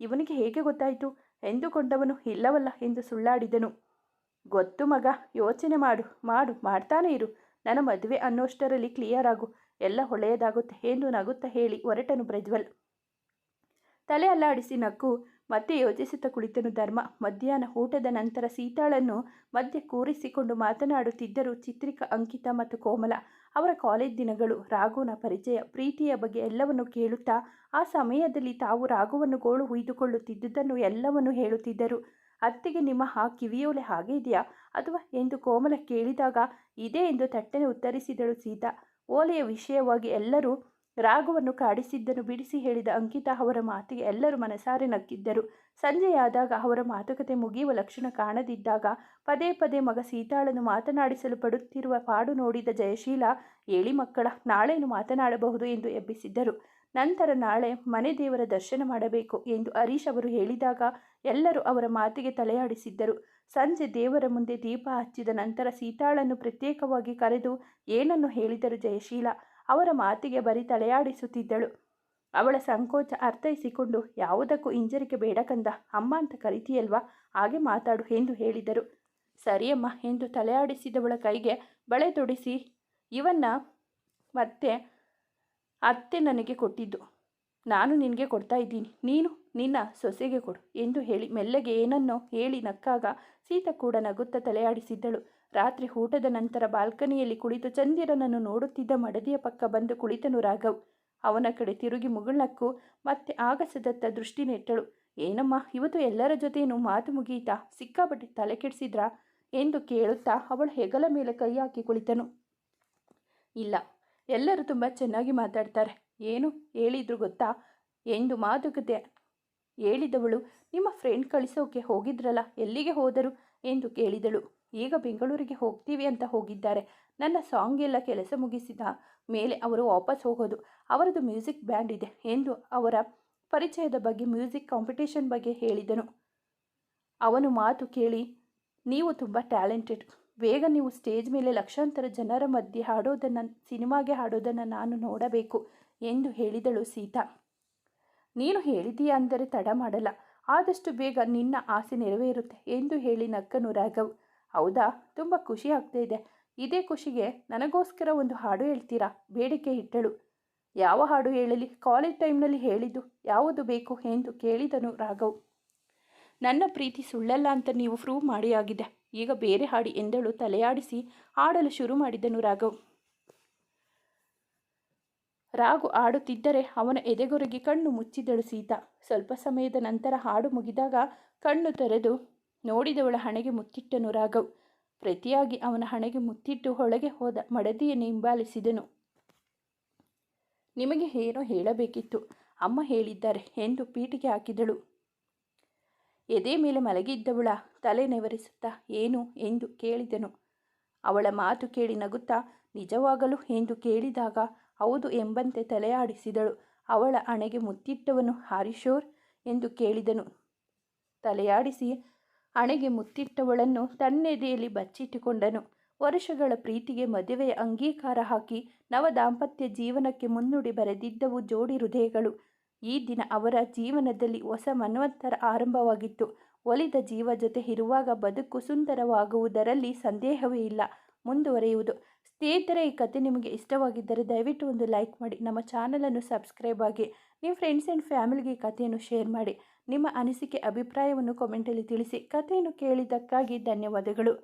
ಇವನಿಗೆ ಹೇಗೆ ಗೊತ್ತಾಯಿತು? ಎಂದುಕೊಂಡವನು ಇಲ್ಲವಲ್ಲ? ಎಂದು ಸುಳ್ಳಾಡಿದನು. ಗೊತ್ತು ಮಗ. ಯೋಚನೆ ಮಾಡು. ಮಾಡು. ಮಾಡ್ತಾನೆ ಇರು. ನನ್ನ ಮದುವೆ ಅನ್ನೋಷ್ಟರಲ್ಲಿ ಕ್ಲಿಯರ್ ಆಗು. ಎಲ್ಲ ಒಳ್ಳೆಯದಾಗುತ್ತೆ ಎಂದು ನಗುತ್ತಾ ಹೇಳಿ ಹೊರಟನು ಪ್ರಜ್ವಲ್ ತಲೆ ಅಲ್ಲಾಡಿಸಿ ನಕ್ಕು, ಮತ್ತೆ ಯೋಚಿಸುತ್ತಾ ಕುಳಿತನು ಧರ್ಮ. ಮಧ್ಯಾಹ್ನ ಊಟದ ನಂತರ ಸೀತಾಳನ್ನು ಮಧ್ಯೆ ಕೂರಿಸಿಕೊಂಡು ಮಾತನಾಡುತ್ತಿದ್ದರು ಚಿತ್ರಿಕ, ಅಂಕಿತ ಮತ್ತು ಕೋಮಲ. ಅವರ ಕಾಲೇಜ್ ದಿನಗಳು, ರಾಘುನ ಪರಿಚಯ, ಪ್ರೀತಿಯ ಬಗ್ಗೆ ಎಲ್ಲವನ್ನು ಕೇಳುತ್ತಾ, ಆ ಸಮಯದಲ್ಲಿ ತಾವು ರಾಘುವನ್ನು ಗೋಳು ಹುಯ್ದುಕೊಳ್ಳುತ್ತಿದ್ದುದನ್ನು ಎಲ್ಲವನ್ನು ಹೇಳುತ್ತಿದ್ದರು. ಅತ್ತಿಗೆ, ನಿಮ್ಮ ಆ ಕಿವಿಯೋಲೆ ಹಾಗೆ ಇದೆಯಾ? ಅಥವಾ ಎಂದು ಕೋಮಲ ಕೇಳಿದಾಗ, ಇದೆ ಎಂದು ತಟ್ಟನೆ ಉತ್ತರಿಸಿದಳು ಸೀತಾ. ಓಲೆಯ ವಿಷಯವಾಗಿ ಎಲ್ಲರೂ ರಾಗವನ್ನು ಕಾಡಿಸಿದ್ದನ್ನು ಬಿಡಿಸಿ ಹೇಳಿದ ಅಂಕಿತ ಅವರ ಮಾತಿಗೆ ಎಲ್ಲರೂ ಮನಸಾರೆ ನಕ್ಕಿದ್ದರು ಸಂಜೆಯಾದಾಗ ಅವರ ಮಾತುಕತೆ ಮುಗಿಯುವ ಲಕ್ಷಣ ಕಾಣದಿದ್ದಾಗ ಪದೇ ಪದೇ ಮಗ ಸೀತಾಳನ್ನು ಮಾತನಾಡಿಸಲು ಪಡುತ್ತಿರುವ ಪಾಡು ನೋಡಿದ ಜಯಶೀಲ, ಏಳಿ ಮಕ್ಕಳ, ನಾಳೆನು ಮಾತನಾಡಬಹುದು? ಎಂದು ಎಬ್ಬಿಸಿದ್ದರು. ನಂತರ, ನಾಳೆ ಮನೆ ದೇವರ ದರ್ಶನ ಮಾಡಬೇಕು ಎಂದು ಹರೀಶ್ ಅವರು ಹೇಳಿದಾಗ ಎಲ್ಲರೂ ಅವರ ಮಾತಿಗೆ ತಲೆಯಾಡಿಸಿದ್ದರು. ಸಂಜೆ ದೇವರ ಮುಂದೆ ದೀಪ ಹಚ್ಚಿದ ನಂತರ ಸೀತಾಳನ್ನು ಪ್ರತ್ಯೇಕವಾಗಿ ಕರೆದು, ಏನನ್ನು ಹೇಳಿದರು ಜಯಶೀಲ? ಅವರ ಮಾತಿಗೆ ಬರೀ ತಲೆಯಾಡಿಸುತ್ತಿದ್ದಳು. ಅವಳ ಸಂಕೋಚ ಅರ್ಥೈಸಿಕೊಂಡು, ಯಾವುದಕ್ಕೂ ಹಿಂಜರಿಕೆ ಬೇಡ ಕಂದ, ಅಮ್ಮ ಅಂತ ಕರಿತೀಯಲ್ವಾ? ಹಾಗೆ ಮಾತಾಡು ಎಂದು ಹೇಳಿದರು. ಸರಿಯಮ್ಮ ಎಂದು ತಲೆಯಾಡಿಸಿದವಳ ಕೈಗೆ ಬಳೆ ತೊಡಿಸಿ, ಇವನ್ನ ಮತ್ತೆ ಅತ್ತೆ ನನಗೆ ಕೊಟ್ಟಿದ್ದು. ನಾನು ನಿನಗೆ ಕೊಡ್ತಾ ಇದ್ದೀನಿ. ನೀನು ನಿನ್ನ ಸೊಸೆಗೆ ಕೊಡು ಎಂದು ಹೇಳಿ ಮೆಲ್ಲಗೆ ಏನನ್ನೋ ಹೇಳಿ ನಕ್ಕಾಗ ಸೀತ ಕೂಡ ನಗುತ್ತಾ ತಲೆಯಾಡಿಸಿದ್ದಳು. ರಾತ್ರಿ ಊಟದ ನಂತರ ಬಾಲ್ಕನಿಯಲ್ಲಿ ಕುಳಿತು ಚಂದಿರನನ್ನು ನೋಡುತ್ತಿದ್ದ ಮಡದಿಯ ಪಕ್ಕ ಬಂದು ಕುಳಿತನು ರಾಘವ್. ಅವನ ಕಡೆ ತಿರುಗಿ ಮುಗುಳ್ನಕ್ಕು ಮತ್ತೆ ಆಗಸದತ್ತ ದೃಷ್ಟಿ ನೆಟ್ಟಳು. ಏನಮ್ಮ, ಇವತ್ತು ಎಲ್ಲರ ಜೊತೆಯೂ ಮಾತು ಮುಗಿಯಿತಾ? ಸಿಕ್ಕಾಪಟ್ಟೆ ತಲೆ ಕೆಡಿಸಿದ್ರಾ? ಎಂದು ಕೇಳುತ್ತಾ ಅವಳು ಹೆಗಲ ಮೇಲೆ ಕೈ ಹಾಕಿ ಕುಳಿತನು. ಇಲ್ಲ, ಎಲ್ಲರೂ ತುಂಬ ಚೆನ್ನಾಗಿ ಮಾತಾಡ್ತಾರೆ. ಏನು ಹೇಳಿದ್ರು ಗೊತ್ತಾ? ಎಂದು ಮಾತುಕತೆ ಹೇಳಿದವಳು, ನಿಮ್ಮ ಫ್ರೆಂಡ್ ಕಳಿಸೋಕೆ ಹೋಗಿದ್ರಲ್ಲ, ಎಲ್ಲಿಗೆ ಹೋದರು? ಎಂದು ಕೇಳಿದಳು. ಈಗ ಬೆಂಗಳೂರಿಗೆ ಹೋಗ್ತೀವಿ ಅಂತ ಹೋಗಿದ್ದಾರೆ. ನನ್ನ ಸಾಂಗ್ ಎಲ್ಲ ಕೆಲಸ ಮುಗಿಸಿದ ಮೇಲೆ ಅವರು ವಾಪಸ್ ಹೋಗೋದು. ಅವರದು ಮ್ಯೂಸಿಕ್ ಬ್ಯಾಂಡ್ ಇದೆ, ಎಂದು ಅವರ ಪರಿಚಯದ ಬಗ್ಗೆ ಮ್ಯೂಸಿಕ್ ಕಾಂಪಿಟೇಷನ್ ಬಗ್ಗೆ ಹೇಳಿದನು. ಅವನು ಮಾತು ಕೇಳಿ, ನೀವು ತುಂಬ ಟ್ಯಾಲೆಂಟೆಡ್ ಬೇಗ ನೀವು ಸ್ಟೇಜ್ ಮೇಲೆ ಲಕ್ಷಾಂತರ ಜನರ ಮಧ್ಯೆ ಹಾಡೋದನ್ನು, ಸಿನಿಮಾಗೆ ಹಾಡೋದನ್ನು ನಾನು ನೋಡಬೇಕು. ಎಂದು ಹೇಳಿದಳು ಸೀತಾ. ನೀನು ಹೇಳಿದೀಯ ಅಂದರೆ ತಡ ಮಾಡಲ್ಲ. ಆದಷ್ಟು ಬೇಗ ನಿನ್ನ ಆಸೆ ನೆರವೇರುತ್ತೆ ಎಂದು ಹೇಳಿ ನಕ್ಕನು ರಾಘವ್. ಹೌದಾ? ತುಂಬ ಖುಷಿ ಆಗ್ತಾ ಇದೆ. ಇದೇ ಖುಷಿಗೆ ನನಗೋಸ್ಕರ ಒಂದು ಹಾಡು ಹೇಳ್ತೀರಾ? ಬೇಡಿಕೆ ಇಟ್ಟಳು. ಯಾವ ಹಾಡು ಹೇಳಲಿ? ಕಾಲೇಜ್ ಟೈಮ್ನಲ್ಲಿ ಹೇಳಿದ್ದು ಯಾವುದು ಬೇಕು ಎಂದು ಕೇಳಿದನು ರಾಘವ್. ನನ್ನ ಪ್ರೀತಿ ಸುಳ್ಳಲ್ಲ ಅಂತ ನೀವು ಪ್ರೂವ್ ಮಾಡಿ ಆಗಿದೆ. ಈಗ ಬೇರೆ ಹಾಡಿ ಎಂದಳು ತಲೆಯಾಡಿಸಿ ಹಾಡಲು ಶುರು ಮಾಡಿದನು ರಾಘವ್. ರಾಘು ಆಡುತ್ತಿದ್ದರೆ ಅವನ ಎದೆಗೊರಗಿ ಕಣ್ಣು ಮುಚ್ಚಿದಳು ಸೀತಾ. ಸ್ವಲ್ಪ ಸಮಯದ ನಂತರ ಹಾಡು ಮುಗಿದಾಗ ಕಣ್ಣು ತೆರೆದು ನೋಡಿದವಳ ಹಣೆಗೆ ಮುತ್ತಿಟ್ಟನು ರಾಘವ್. ಪ್ರತಿಯಾಗಿ ಅವನ ಹಣೆಗೆ ಮುತ್ತಿಟ್ಟು ಹೊಳಗೆ ಹೋದ ಮಡದಿಯನ್ನು ಹಿಂಬಾಲಿಸಿದನು. ನಿಮಗೆ ಏನೋ ಹೇಳಬೇಕಿತ್ತು, ಅಮ್ಮ ಹೇಳಿದ್ದಾರೆ ಎಂದು ಪೀಟಿಗೆ ಹಾಕಿದಳು. ಎದೆ ಮೇಲೆ ಮಲಗಿದ್ದವಳ ತಲೆ ನೆವರಿಸುತ್ತಾ ಏನು ಎಂದು ಕೇಳಿದನು. ಅವಳ ಮಾತು ಕೇಳಿ ನಗುತ್ತಾ, ನಿಜವಾಗಲು ಎಂದು ಕೇಳಿದಾಗ ಹೌದು ಎಂಬಂತೆ ತಲೆಯಾಡಿಸಿದಳು. ಅವಳ ಹಣೆಗೆ ಮುತ್ತಿಟ್ಟವನು ಹಾರಿಶೋರ್ ಎಂದು ಕೇಳಿದನು. ತಲೆಯಾಡಿಸಿ ಹಣೆಗೆ ಮುತ್ತಿಟ್ಟವಳನ್ನು ತನ್ನೆದೆಯಲ್ಲಿ ಬಚ್ಚಿಟ್ಟುಕೊಂಡನು. ವರ್ಷಗಳ ಪ್ರೀತಿಗೆ ಮದುವೆಯ ಅಂಗೀಕಾರ ಹಾಕಿ ನವ ದಾಂಪತ್ಯ ಜೀವನಕ್ಕೆ ಮುನ್ನುಡಿ ಬರೆದಿದ್ದವು ಜೋಡಿ ಹೃದಯಗಳು. ಈ ದಿನ ಅವರ ಜೀವನದಲ್ಲಿ ಹೊಸ ಮನ್ವಂತರ ಆರಂಭವಾಗಿತ್ತು. ಒಲಿದ ಜೀವ ಜೊತೆ ಇರುವಾಗ ಬದುಕು ಸುಂದರವಾಗುವುದರಲ್ಲಿ ಸಂದೇಹವೇ ಇಲ್ಲ. ಮುಂದುವರೆಯುವುದು. ಸ್ನೇಹಿತರೆ, ಈ ಕತೆ ನಿಮಗೆ ಇಷ್ಟವಾಗಿದ್ದರೆ ದಯವಿಟ್ಟು ಒಂದು ಲೈಕ್ ಮಾಡಿ, ನಮ್ಮ ಚಾನಲನ್ನು ಸಬ್ಸ್ಕ್ರೈಬ್ ಆಗಿ, ನಿಮ್ಮ ಫ್ರೆಂಡ್ಸ್ ಆ್ಯಂಡ್ ಫ್ಯಾಮಿಲಿಗೆ ಈ ಕಥೆಯನ್ನು ಶೇರ್ ಮಾಡಿ. ನಿಮ್ಮ ಅನಿಸಿಕೆ, ಅಭಿಪ್ರಾಯವನ್ನು ಕಾಮೆಂಟಲ್ಲಿ ತಿಳಿಸಿ. ಕಥೆಯನ್ನು ಕೇಳಿದ್ದಕ್ಕಾಗಿ ಧನ್ಯವಾದಗಳು.